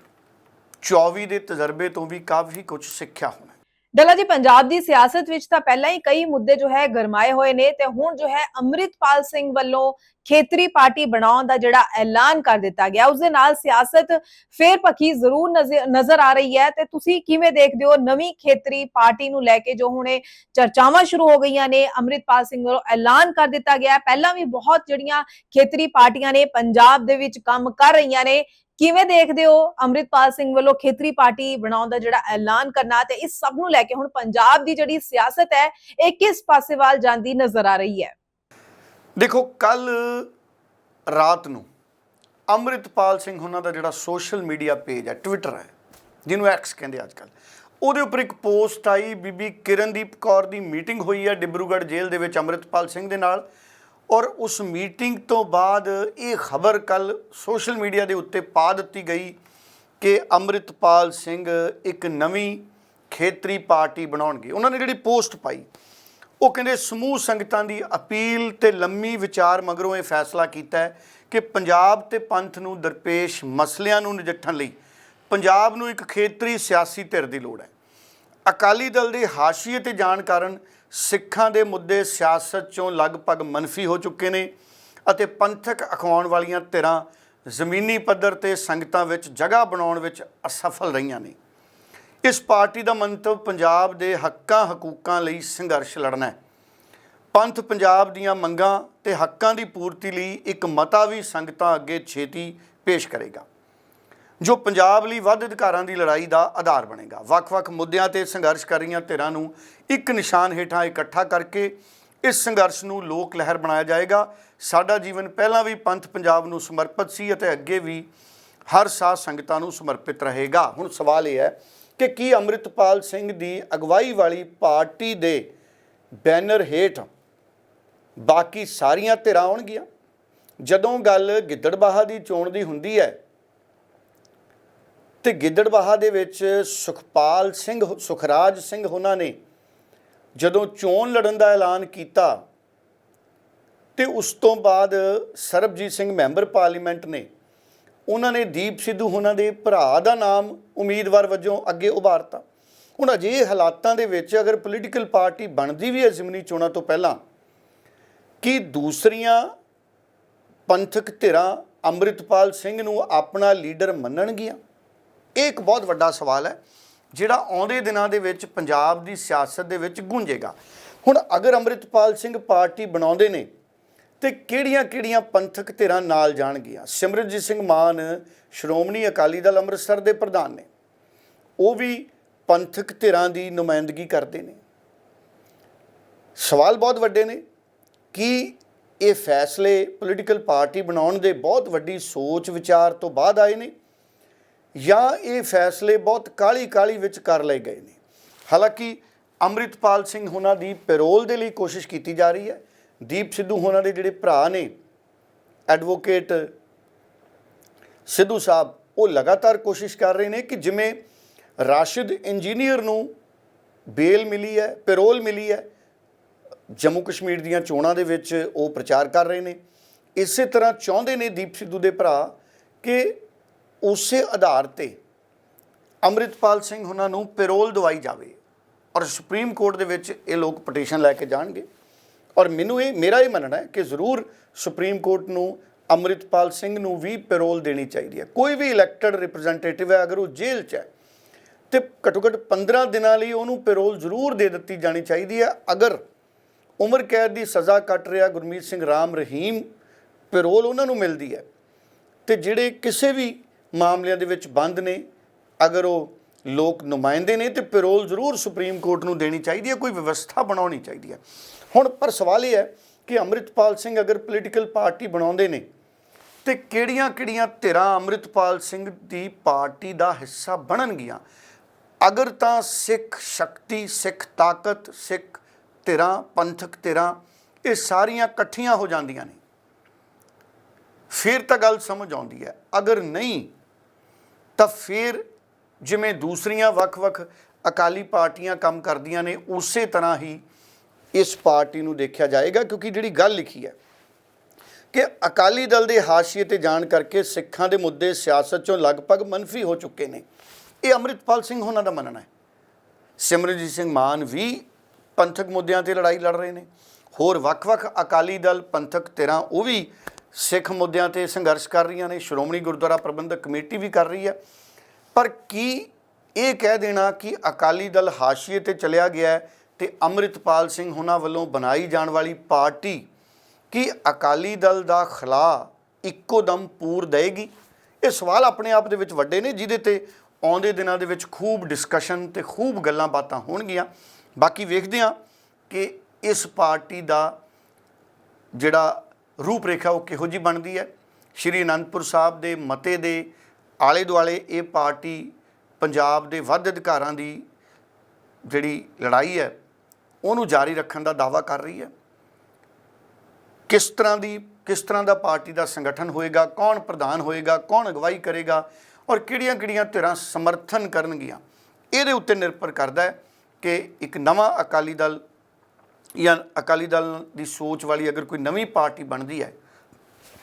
24 ਦੇ ਤਜਰਬੇ ਤੋਂ ਵੀ ਕਾਫੀ ਕੁਝ ਸਿੱਖਿਆ ਹੋਣਾ ਡੱਲਾ ਜੀ, ਪੰਜਾਬ ਦੀ ਸਿਆਸਤ ਵਿੱਚ ਤਾਂ ਪਹਿਲਾਂ ਹੀ ਕਈ ਮੁੱਦੇ ਜੋ ਹੈ ਗਰਮਾਏ ਹੋਏ ਨੇ ਤੇ ਹੁਣ ਜੋ ਹੈ ਅੰਮ੍ਰਿਤਪਾਲ ਸਿੰਘ ਵੱਲੋਂ ਖੇਤਰੀ ਪਾਰਟੀ ਬਣਾਉਣ ਦਾ ਜਿਹੜਾ ਐਲਾਨ ਕਰ ਦਿੱਤਾ ਗਿਆ। ਉਸ ਦੇ ਨਾਲ ਸਿਆਸਤ ਫੇਰ ਪੱਖੀ ਜ਼ਰੂਰ ਨਜ਼ਰ- ਨਜ਼ਰ ਆ ਰਹੀ ਹੈ ਤੇ ਤੁਸੀਂ ਕਿਵੇਂ ਦੇਖਦੇ ਹੋ ਨਵੀਂ ਖੇਤਰੀ ਪਾਰਟੀ ਨੂੰ ਲੈ ਕੇ ਜੋ ਹੁਣੇ ਚਰਚਾਵਾਂ ਸ਼ੁਰੂ ਹੋ ਗਈਆਂ ਨੇ? ਅੰਮ੍ਰਿਤਪਾਲ ਸਿੰਘ ਵੱਲੋਂ ਐਲਾਨ ਕਰ ਦਿੱਤਾ ਗਿਆ। ਪਹਿਲਾਂ ਵੀ ਬਹੁਤ ਜਿਹੜੀਆਂ ਖੇਤਰੀ ਪਾਰਟੀਆਂ ਨੇ ਪੰਜਾਬ ਦੇ ਵਿੱਚ ਕੰਮ ਕਰ ਰਹੀਆਂ ਨੇ। ਕਿਵੇਂ ਦੇਖਦੇ ਹੋ ਅੰਮ੍ਰਿਤਪਾਲ ਸਿੰਘ ਵੱਲੋਂ ਖੇਤਰੀ ਪਾਰਟੀ ਬਣਾਉਣ ਦਾ ਜਿਹੜਾ ਐਲਾਨ ਕਰਨਾ ਤੇ ਇਸ ਸਭ ਨੂੰ ਲੈ ਕੇ ਹੁਣ ਪੰਜਾਬ ਦੀ ਜਿਹੜੀ ਸਿਆਸਤ ਹੈ, ਇਹ ਕਿਸ ਪਾਸੇ ਵੱਲ ਜਾਂਦੀ ਨਜ਼ਰ ਆ ਰਹੀ ਹੈ? ਦੇਖੋ, ਕੱਲ ਰਾਤ ਨੂੰ ਅੰਮ੍ਰਿਤਪਾਲ ਸਿੰਘ ਉਹਨਾਂ ਦਾ ਜਿਹੜਾ ਸੋਸ਼ਲ ਮੀਡੀਆ ਪੇਜ ਹੈ ਟਵਿੱਟਰ ਹੈ, ਜਿਹਨੂੰ ਐਕਸ ਕਹਿੰਦੇ ਅੱਜ ਕੱਲ ਉਹਦੇ ਉੱਪਰ ਇੱਕ ਪੋਸਟ ਆਈ, ਬੀਬੀ ਕਿਰਨਦੀਪ ਕੌਰ ਦੀ ਮੀਟਿੰਗ ਹੋਈ ਹੈ, ਡਿਬਰੂਗੜ੍ਹ ਜੇਲ੍ਹ ਦੇ ਵਿੱਚ ਅੰਮ੍ਰਿਤਪਾਲ ਸਿੰਘ ਦੇ ਨਾਲ। ਔਰ ਉਸ ਮੀਟਿੰਗ ਤੋਂ ਬਾਅਦ ਇਹ ਖਬਰ ਕੱਲ ਸੋਸ਼ਲ ਮੀਡੀਆ ਦੇ ਉੱਤੇ ਪਾ ਦਿੱਤੀ ਗਈ ਕਿ ਅੰਮ੍ਰਿਤਪਾਲ ਸਿੰਘ ਇੱਕ ਨਵੀਂ ਖੇਤਰੀ ਪਾਰਟੀ ਬਣਾਉਣਗੇ। ਉਹਨਾਂ ਨੇ ਜਿਹੜੀ ਪੋਸਟ ਪਾਈ, ਉਹ ਕਹਿੰਦੇ ਸਮੂਹ ਸੰਗਤਾਂ ਦੀ ਅਪੀਲ ਤੇ ਲੰਮੀ ਵਿਚਾਰ ਮਗਰੋਂ ਇਹ ਫੈਸਲਾ ਕੀਤਾ ਹੈ ਕਿ ਪੰਜਾਬ ਤੇ ਪੰਥ ਨੂੰ ਦਰਪੇਸ਼ ਮਸਲਿਆਂ ਨੂੰ ਨਜਿੱਠਣ ਲਈ ਪੰਜਾਬ ਨੂੰ ਇੱਕ ਖੇਤਰੀ ਸਿਆਸੀ ਧਿਰ ਦੀ ਲੋੜ ਹੈ। ਅਕਾਲੀ ਦਲ ਦੇ ਹਾਸ਼ੀਏ ਤੇ ਜਾਣ ਕਾਰਨ ਸਿੱਖਾਂ ਦੇ ਮੁੱਦੇ ਸਿਆਸਤ ਚੋਂ ਲਗਭਗ ਮੰਨਫੀ ਹੋ ਚੁੱਕੇ ਨੇ ਅਤੇ ਪੰਥਕ ਅਖਵਾਉਣ ਵਾਲੀਆਂ ਧਿਰਾਂ ਜ਼ਮੀਨੀ ਪੱਧਰ ਤੇ ਸੰਗਤਾਂ ਵਿੱਚ ਜਗ੍ਹਾ ਬਣਾਉਣ ਵਿੱਚ ਅਸਫਲ ਰਹੀਆਂ ਨੇ। ਇਸ ਪਾਰਟੀ ਦਾ ਮੰਤਵ ਪੰਜਾਬ ਦੇ ਹੱਕਾਂ ਹਕੂਕਾਂ ਲਈ ਸੰਘਰਸ਼ ਲੜਨਾ ਹੈ। ਪੰਥ ਪੰਜਾਬ ਦੀਆਂ ਮੰਗਾਂ ਤੇ ਹੱਕਾਂ ਦੀ ਪੂਰਤੀ ਲਈ ਇੱਕ ਮਤਾ ਵੀ ਸੰਗਤਾਂ ਅੱਗੇ ਛੇਤੀ ਪੇਸ਼ ਕਰੇਗਾ। ਜੋ ਪੰਜਾਬ ਲਈ ਵੱਧ ਅਧਿਕਾਰਾਂ ਦੀ ਲੜਾਈ ਦਾ ਆਧਾਰ ਬਣੇਗਾ। ਵੱਖ-ਵੱਖ ਮੁੱਦਿਆਂ ਤੇ ਸੰਘਰਸ਼ ਕਰ ਰਹੀਆਂ ਧਿਰਾਂ ਨੂੰ ਇੱਕ ਨਿਸ਼ਾਨ ਹੇਠਾਂ ਇਕੱਠਾ ਕਰਕੇ ਇਸ ਸੰਘਰਸ਼ ਨੂੰ ਲੋਕ ਲਹਿਰ ਬਣਾਇਆ ਜਾਏਗਾ। ਸਾਡਾ ਜੀਵਨ ਪਹਿਲਾਂ ਵੀ ਪੰਥ ਪੰਜਾਬ ਨੂੰ ਸਮਰਪਿਤ ਸੀ ਅਤੇ ਅੱਗੇ ਵੀ ਹਰ ਸਾਹ ਸੰਗਤਾਂ ਨੂੰ ਸਮਰਪਿਤ ਰਹੇਗਾ। ਹੁਣ ਸਵਾਲ ਇਹ ਹੈ ਕਿ ਕੀ ਅੰਮ੍ਰਿਤਪਾਲ ਸਿੰਘ ਦੀ ਅਗਵਾਈ ਵਾਲੀ ਪਾਰਟੀ ਦੇ ਬੈਨਰ ਹੇਠ ਬਾਕੀ ਸਾਰੀਆਂ ਧਿਰਾਂ ਆਉਣਗੀਆਂ? ਜਦੋਂ ਗੱਲ ਗਿੱਦੜਬਾਹਾ ਦੀ ਚੋਣ ਦੀ ਹੁੰਦੀ ਹੈ ਤੇ ਗਿੱਦੜਬਾਹਾ ਦੇ ਵਿੱਚ ਸੁਖਪਾਲ ਸਿੰਘ, ਸੁਖਰਾਜ ਸਿੰਘ ਉਹਨਾਂ ਨੇ ਜਦੋਂ ਚੋਣ ਲੜਨ ਦਾ ਐਲਾਨ ਕੀਤਾ ਤੇ ਉਸ ਤੋਂ ਬਾਅਦ ਸਰਬਜੀਤ ਸਿੰਘ ਮੈਂਬਰ ਪਾਰਲੀਮੈਂਟ ਨੇ ਉਹਨਾਂ ਨੇ ਦੀਪ ਸਿੱਧੂ ਉਹਨਾਂ ਦੇ ਭਰਾ ਦਾ ਨਾਮ ਉਮੀਦਵਾਰ ਵਜੋਂ ਅੱਗੇ ਉਭਾਰਤਾ। ਹੁਣ ਅਜਿਹੇ ਹਾਲਾਤਾਂ ਦੇ ਵਿੱਚ ਅਗਰ ਪੋਲੀਟੀਕਲ ਪਾਰਟੀ ਬਣਦੀ ਵੀ ਹੈ ਜ਼ਿਮਨੀ ਚੋਣਾਂ ਤੋਂ ਪਹਿਲਾਂ, ਕਿ ਦੂਸਰੀਆਂ ਪੰਥਕ ਧਿਰਾਂ ਅੰਮ੍ਰਿਤਪਾਲ ਸਿੰਘ ਨੂੰ ਆਪਣਾ ਲੀਡਰ ਮੰਨਣਗੀਆਂ? ਇਹ ਇੱਕ ਬਹੁਤ ਵੱਡਾ ਸਵਾਲ ਹੈ, ਜਿਹੜਾ ਆਉਂਦੇ ਦਿਨਾਂ ਦੇ ਵਿੱਚ ਪੰਜਾਬ ਦੀ ਸਿਆਸਤ ਦੇ ਵਿੱਚ ਗੂੰਜੇਗਾ। ਹੁਣ ਅਗਰ ਅੰਮ੍ਰਿਤਪਾਲ ਸਿੰਘ ਪਾਰਟੀ ਬਣਾਉਂਦੇ ਨੇ, ਤੇ ਕਿਹੜੀਆਂ-ਕਿਹੜੀਆਂ ਪੰਥਕ ਧਿਰਾਂ ਨਾਲ ਜਾਣਗੀਆਂ? ਸਿਮਰਜੀਤ ਸਿੰਘ ਮਾਨ, ਸ਼੍ਰੋਮਣੀ ਅਕਾਲੀ ਦਲ ਅੰਮ੍ਰਿਤਸਰ ਦੇ ਪ੍ਰਧਾਨ ਨੇ। ਉਹ ਵੀ ਪੰਥਕ ਧਿਰਾਂ ਦੀ ਨੁਮਾਇੰਦਗੀ ਕਰਦੇ ਨੇ। ਸਵਾਲ ਬਹੁਤ ਵੱਡੇ ਨੇ, ਕਿ ਇਹ ਫੈਸਲੇ ਪੋਲੀਟੀਕਲ ਪਾਰਟੀ ਬਣਾਉਣ ਦੇ ਬਹੁਤ ਵੱਡੀ ਸੋਚ ਵਿਚਾਰ ਤੋਂ ਬਾਅਦ ਆਏ ਨੇ? ਜਾਂ ਇਹ ਫੈਸਲੇ ਬਹੁਤ ਕਾਲੀ ਕਾਲੀ ਵਿੱਚ ਕਰ ਲਏ ਗਏ ਨੇ। ਹਾਲਾਂਕਿ ਅੰਮ੍ਰਿਤਪਾਲ ਸਿੰਘ ਹੁਣਾਂ ਦੀ ਪੈਰੋਲ ਦੇ ਲਈ ਕੋਸ਼ਿਸ਼ ਕੀਤੀ ਜਾ ਰਹੀ ਹੈ। ਦੀਪ ਸਿੱਧੂ ਹੁਣਾਂ ਦੇ ਜਿਹੜੇ ਭਰਾ ਨੇ, ਐਡਵੋਕੇਟ ਸਿੱਧੂ ਸਾਹਿਬ, ਉਹ ਲਗਾਤਾਰ ਕੋਸ਼ਿਸ਼ ਕਰ ਰਹੇ ਨੇ ਕਿ ਜਿਵੇਂ ਰਾਸ਼ਿਦ ਇੰਜੀਨੀਅਰ ਨੂੰ ਬੇਲ ਮਿਲੀ ਹੈ, ਪੈਰੋਲ ਮਿਲੀ ਹੈ, ਜੰਮੂ ਕਸ਼ਮੀਰ ਦੀਆਂ ਚੋਣਾਂ ਦੇ ਵਿੱਚ ਉਹ ਪ੍ਰਚਾਰ ਕਰ ਰਹੇ ਨੇ। ਇਸੇ ਤਰ੍ਹਾਂ ਚਾਹੁੰਦੇ ਨੇ ਦੀਪ ਸਿੱਧੂ ਦੇ ਭਰਾ ਕਿ ਉਸੇ ਆਧਾਰ ਤੇ ਅੰਮ੍ਰਿਤਪਾਲ ਸਿੰਘ ਉਹਨਾਂ ਨੂੰ ਪੈਰੋਲ ਦਵਾਈ ਜਾਵੇ ਔਰ ਸੁਪਰੀਮ ਕੋਰਟ ਦੇ ਵਿੱਚ ਇਹ ਲੋਕ ਪਟੀਸ਼ਨ ਲੈ ਕੇ ਜਾਣਗੇ। ਔਰ ਮੈਨੂੰ ਇਹ, ਮੇਰਾ ਇਹ ਮੰਨਣਾ ਹੈ ਕਿ ਜ਼ਰੂਰ ਸੁਪਰੀਮ ਕੋਰਟ ਨੂੰ ਅੰਮ੍ਰਿਤਪਾਲ ਸਿੰਘ ਨੂੰ ਵੀ ਪੈਰੋਲ ਦੇਣੀ ਚਾਹੀਦੀ ਹੈ। ਕੋਈ ਵੀ ਇਲੈਕਟਡ ਰਿਪਰੈਜ਼ੈਂਟੇਟਿਵ ਹੈ, ਅਗਰ ਉਹ ਜੇਲ੍ਹ 'ਚ ਹੈ, ਤੇ ਘੱਟੋ ਘੱਟ 15 ਦਿਨਾਂ ਲਈ ਉਹਨੂੰ ਪੈਰੋਲ ਜ਼ਰੂਰ ਦੇ ਦਿੱਤੀ ਜਾਣੀ ਚਾਹੀਦੀ ਹੈ। ਅਗਰ ਉਮਰ ਕੈਦ ਦੀ ਸਜ਼ਾ ਕੱਟ ਰਿਹਾ ਗੁਰਮੀਤ ਸਿੰਘ ਰਾਮ ਰਹੀਮ, ਪੈਰੋਲ ਉਹਨਾਂ ਨੂੰ ਮਿਲਦੀ ਹੈ। ਤੇ ਜਿਹੜੇ ਕਿਸੇ ਵੀ ਮਾਮਲਿਆਂ ਦੇ ਵਿੱਚ ਬੰਦ ਨੇ। ਅਗਰ ਉਹ ਲੋਕ ਨੁਮਾਇੰਦੇ ਨੇ ਤੇ ਪੈਰੋਲ ਜ਼ਰੂਰ ਸੁਪਰੀਮ ਕੋਰਟ ਨੂੰ ਦੇਣੀ ਚਾਹੀਦੀ ਹੈ, ਕੋਈ ਵਿਵਸਥਾ ਬਣਾਉਣੀ ਚਾਹੀਦੀ ਹੈ। ਹੁਣ ਪਰ ਸਵਾਲ ਇਹ ਹੈ ਕਿ ਅੰਮ੍ਰਿਤਪਾਲ ਸਿੰਘ ਅਗਰ ਪੋਲੀਟੀਕਲ ਪਾਰਟੀ ਬਣਾਉਂਦੇ ਨੇ, ਤੇ ਕਿਹੜੀਆਂ-ਕਿਹੜੀਆਂ ਧਿਰਾਂ ਅੰਮ੍ਰਿਤਪਾਲ ਸਿੰਘ ਦੀ ਪਾਰਟੀ ਦਾ ਹਿੱਸਾ ਬਣਨਗੀਆਂ? ਅਗਰ ਤਾਂ ਸਿੱਖ ਸ਼ਕਤੀ, ਸਿੱਖ ਤਾਕਤ, ਸਿੱਖ ਧਿਰਾਂ, ਪੰਥਕ ਧਿਰਾਂ, ਇਹ ਸਾਰੀਆਂ ਇਕੱਠੀਆਂ ਹੋ ਜਾਂਦੀਆਂ ਨੇ। ਫਿਰ ਤਾਂ ਗੱਲ ਸਮਝ ਆਉਂਦੀ ਹੈ। ਅਗਰ ਨਹੀਂ ਤਾਂ ਫਿਰ ਜਿਵੇਂ ਦੂਸਰੀਆਂ ਵੱਖ-ਵੱਖ ਅਕਾਲੀ ਪਾਰਟੀਆਂ ਕੰਮ ਕਰਦੀਆਂ ਨੇ, ਉਸੇ ਤਰ੍ਹਾਂ ਹੀ ਇਸ ਪਾਰਟੀ ਨੂੰ ਦੇਖਿਆ ਜਾਏਗਾ, ਕਿਉਂਕਿ ਜਿਹੜੀ ਗੱਲ ਲਿਖੀ ਹੈ ਕਿ ਅਕਾਲੀ ਦਲ ਦੇ ਹਾਸ਼ੀਏ ਤੇ ਜਾਣ ਕਰਕੇ ਸਿੱਖਾਂ ਦੇ ਮੁੱਦੇ ਸਿਆਸਤ ਚੋਂ ਲਗਭਗ ਮਨਫੀ ਹੋ ਚੁੱਕੇ ਨੇ। ਇਹ ਅੰਮ੍ਰਿਤਪਾਲ ਸਿੰਘ ਉਹਨਾਂ ਦਾ ਮੰਨਣਾ ਹੈ। ਸਿਮਰਨਜੀਤ ਸਿੰਘ ਮਾਨ ਵੀ ਪੰਥਕ ਮੁੱਦਿਆਂ ਤੇ ਲੜਾਈ ਲੜ ਰਹੇ ਨੇ। ਹੋਰ ਵੱਖ-ਵੱਖ ਅਕਾਲੀ ਦਲ, ਪੰਥਕ ਧਿਰਾਂ, ਉਹ ਵੀ ਸਿੱਖ ਮੁੱਦਿਆਂ ਤੇ ਸੰਘਰਸ਼ ਕਰ ਰਹੀਆਂ ਨੇ, ਸ਼੍ਰੋਮਣੀ ਗੁਰਦੁਆਰਾ ਪ੍ਰਬੰਧਕ ਕਮੇਟੀ ਵੀ ਕਰ ਰਹੀ ਹੈ। ਪਰ ਕੀ ਇਹ ਕਹਿ ਦੇਣਾ ਕਿ ਅਕਾਲੀ ਦਲ ਹਾਸ਼ੀਏ ਤੇ ਚਲਿਆ ਗਿਆ ਹੈ ਤੇ ਅੰਮ੍ਰਿਤਪਾਲ ਸਿੰਘ ਹੁਣਾਂ ਵੱਲੋਂ ਬਣਾਈ ਜਾਣ ਵਾਲੀ ਪਾਰਟੀ ਕੀ ਅਕਾਲੀ ਦਲ ਦਾ ਖਲਾ ਇੱਕੋ ਦਮ ਪੂਰ ਦੇਗੀ ਇਹ ਸਵਾਲ ਆਪਣੇ ਆਪ ਦੇ ਵਿੱਚ ਵੱਡੇ ਨੇ, ਜਿਹਦੇ ਤੇ ਆਉਂਦੇ ਦਿਨਾਂ ਦੇ ਵਿੱਚ ਖੂਬ ਡਿਸਕਸ਼ਨ ਤੇ ਖੂਬ ਗੱਲਾਂ ਬਾਤਾਂ ਹੋਣਗੀਆਂ। ਬਾਕੀ ਵੇਖਦੇ ਹਾਂ ਕਿ ਇਸ ਪਾਰਟੀ ਦਾ ਜਿਹੜਾ ਰੂਪਰੇਖਾ ਉਹ ਕਿਹੋ ਜੀ ਬਣਦੀ ਹੈ? ਸ਼੍ਰੀ ਅਨੰਦਪੁਰ ਸਾਹਿਬ ਦੇ ਮਤੇ ਦੇ ਆਲੇ ਦੁਆਲੇ ਇਹ ਪਾਰਟੀ ਪੰਜਾਬ ਦੇ ਵੱਧ ਅਧਿਕਾਰਾਂ ਦੀ ਜਿਹੜੀ ਲੜਾਈ ਹੈ, ਉਹਨੂੰ ਜਾਰੀ ਰੱਖਣ ਦਾ ਦਾਵਾ ਕਰ ਰਹੀ ਹੈ। ਕਿਸ ਤਰ੍ਹਾਂ ਦੀ, ਕਿਸ ਤਰ੍ਹਾਂ ਦਾ ਪਾਰਟੀ ਦਾ ਸੰਗਠਨ ਹੋਏਗਾ, ਕੌਣ ਪ੍ਰਧਾਨ ਹੋਏਗਾ, ਕੌਣ ਅਗਵਾਈ ਕਰੇਗਾ ਔਰ ਕਿਹੜੀਆਂ-ਕਿਹੜੀਆਂ ਧਿਰਾਂ ਸਮਰਥਨ ਕਰਨਗੀਆਂ, ਇਹਦੇ ਉੱਤੇ ਨਿਰਭਰ ਕਰਦਾ ਹੈ ਕਿ ਇੱਕ ਨਵਾਂ ਅਕਾਲੀ ਦਲ ਜਾਂ ਅਕਾਲੀ ਦਲ ਦੀ ਸੋਚ ਵਾਲੀ ਅਗਰ ਕੋਈ ਨਵੀਂ ਪਾਰਟੀ ਬਣਦੀ ਹੈ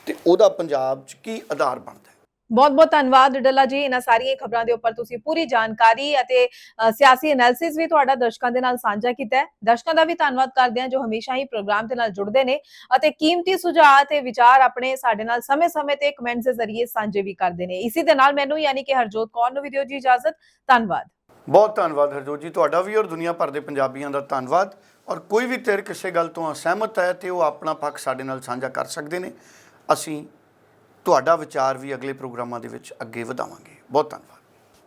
ਤੇ ਉਹਦਾ ਪੰਜਾਬ 'ਚ ਕੀ ਆਧਾਰ ਬਣਦਾ ਹੈ? ਬਹੁਤ ਬਹੁਤ ਧੰਨਵਾਦ ਡੱਲਾ ਜੀ ਇਹਨਾਂ ਸਾਰੀਆਂ ਖਬਰਾਂ ਦੇ ਉੱਪਰ ਤੁਸੀਂ ਪੂਰੀ ਜਾਣਕਾਰੀ ਅਤੇ ਸਿਆਸੀ ਐਨਾਲਿਸਿਸ ਵੀ ਤੁਹਾਡਾ ਦਰਸ਼ਕਾਂ ਦੇ ਨਾਲ ਸਾਂਝਾ ਕੀਤਾ ਹੈ। ਦਰਸ਼ਕਾਂ ਦਾ ਵੀ ਧੰਨਵਾਦ ਕਰਦੇ ਹਾਂ ਜੋ ਹਮੇਸ਼ਾ ਹੀ ਪ੍ਰੋਗਰਾਮ ਦੇ ਨਾਲ ਜੁੜਦੇ ਨੇ ਅਤੇ ਕੀਮਤੀ ਸੁਝਾਅ ਤੇ ਵਿਚਾਰ ਆਪਣੇ ਸਾਡੇ ਨਾਲ ਸਮੇਂ-ਸਮੇਂ ਤੇ ਕਮੈਂਟਸ ਦੇ ਜ਼ਰੀਏ ਸਾਂਝੇ ਵੀ ਕਰਦੇ ਨੇ। ਇਸੇ ਦੇ ਨਾਲ ਮੈਨੂੰ ਯਾਨੀ ਕਿ ਹਰਜੋਤ ਕੌਰ ਨੂੰ ਵੀ ਦਿਓ ਜੀ ਇਜਾਜ਼ਤ। ਧੰਨਵਾਦ। ਬਹੁਤ ਧੰਨਵਾਦ ਹਰਜੋਤ ਜੀ ਤੁਹਾਡਾ ਵੀ ਔਰ ਦੁਨੀਆ ਭਰ ਦੇ ਪੰਜਾਬੀਆਂ ਦਾ ਧੰਨਵਾਦ। ਔਰ ਕੋਈ ਵੀ ਧਿਰ ਕਿਸੇ ਗੱਲ ਤੋਂ ਅਸਹਿਮਤ ਹੈ ਤੇ ਉਹ ਆਪਣਾ ਪੱਖ ਸਾਡੇ ਨਾਲ ਸਾਂਝਾ ਕਰ ਸਕਦੇ ਨੇ, ਅਸੀਂ ਤੁਹਾਡਾ ਵਿਚਾਰ ਵੀ ਅਗਲੇ ਪ੍ਰੋਗਰਾਮਾਂ ਦੇ ਵਿੱਚ ਅੱਗੇ ਵਧਾਵਾਂਗੇ। ਬਹੁਤ ਧੰਨਵਾਦ।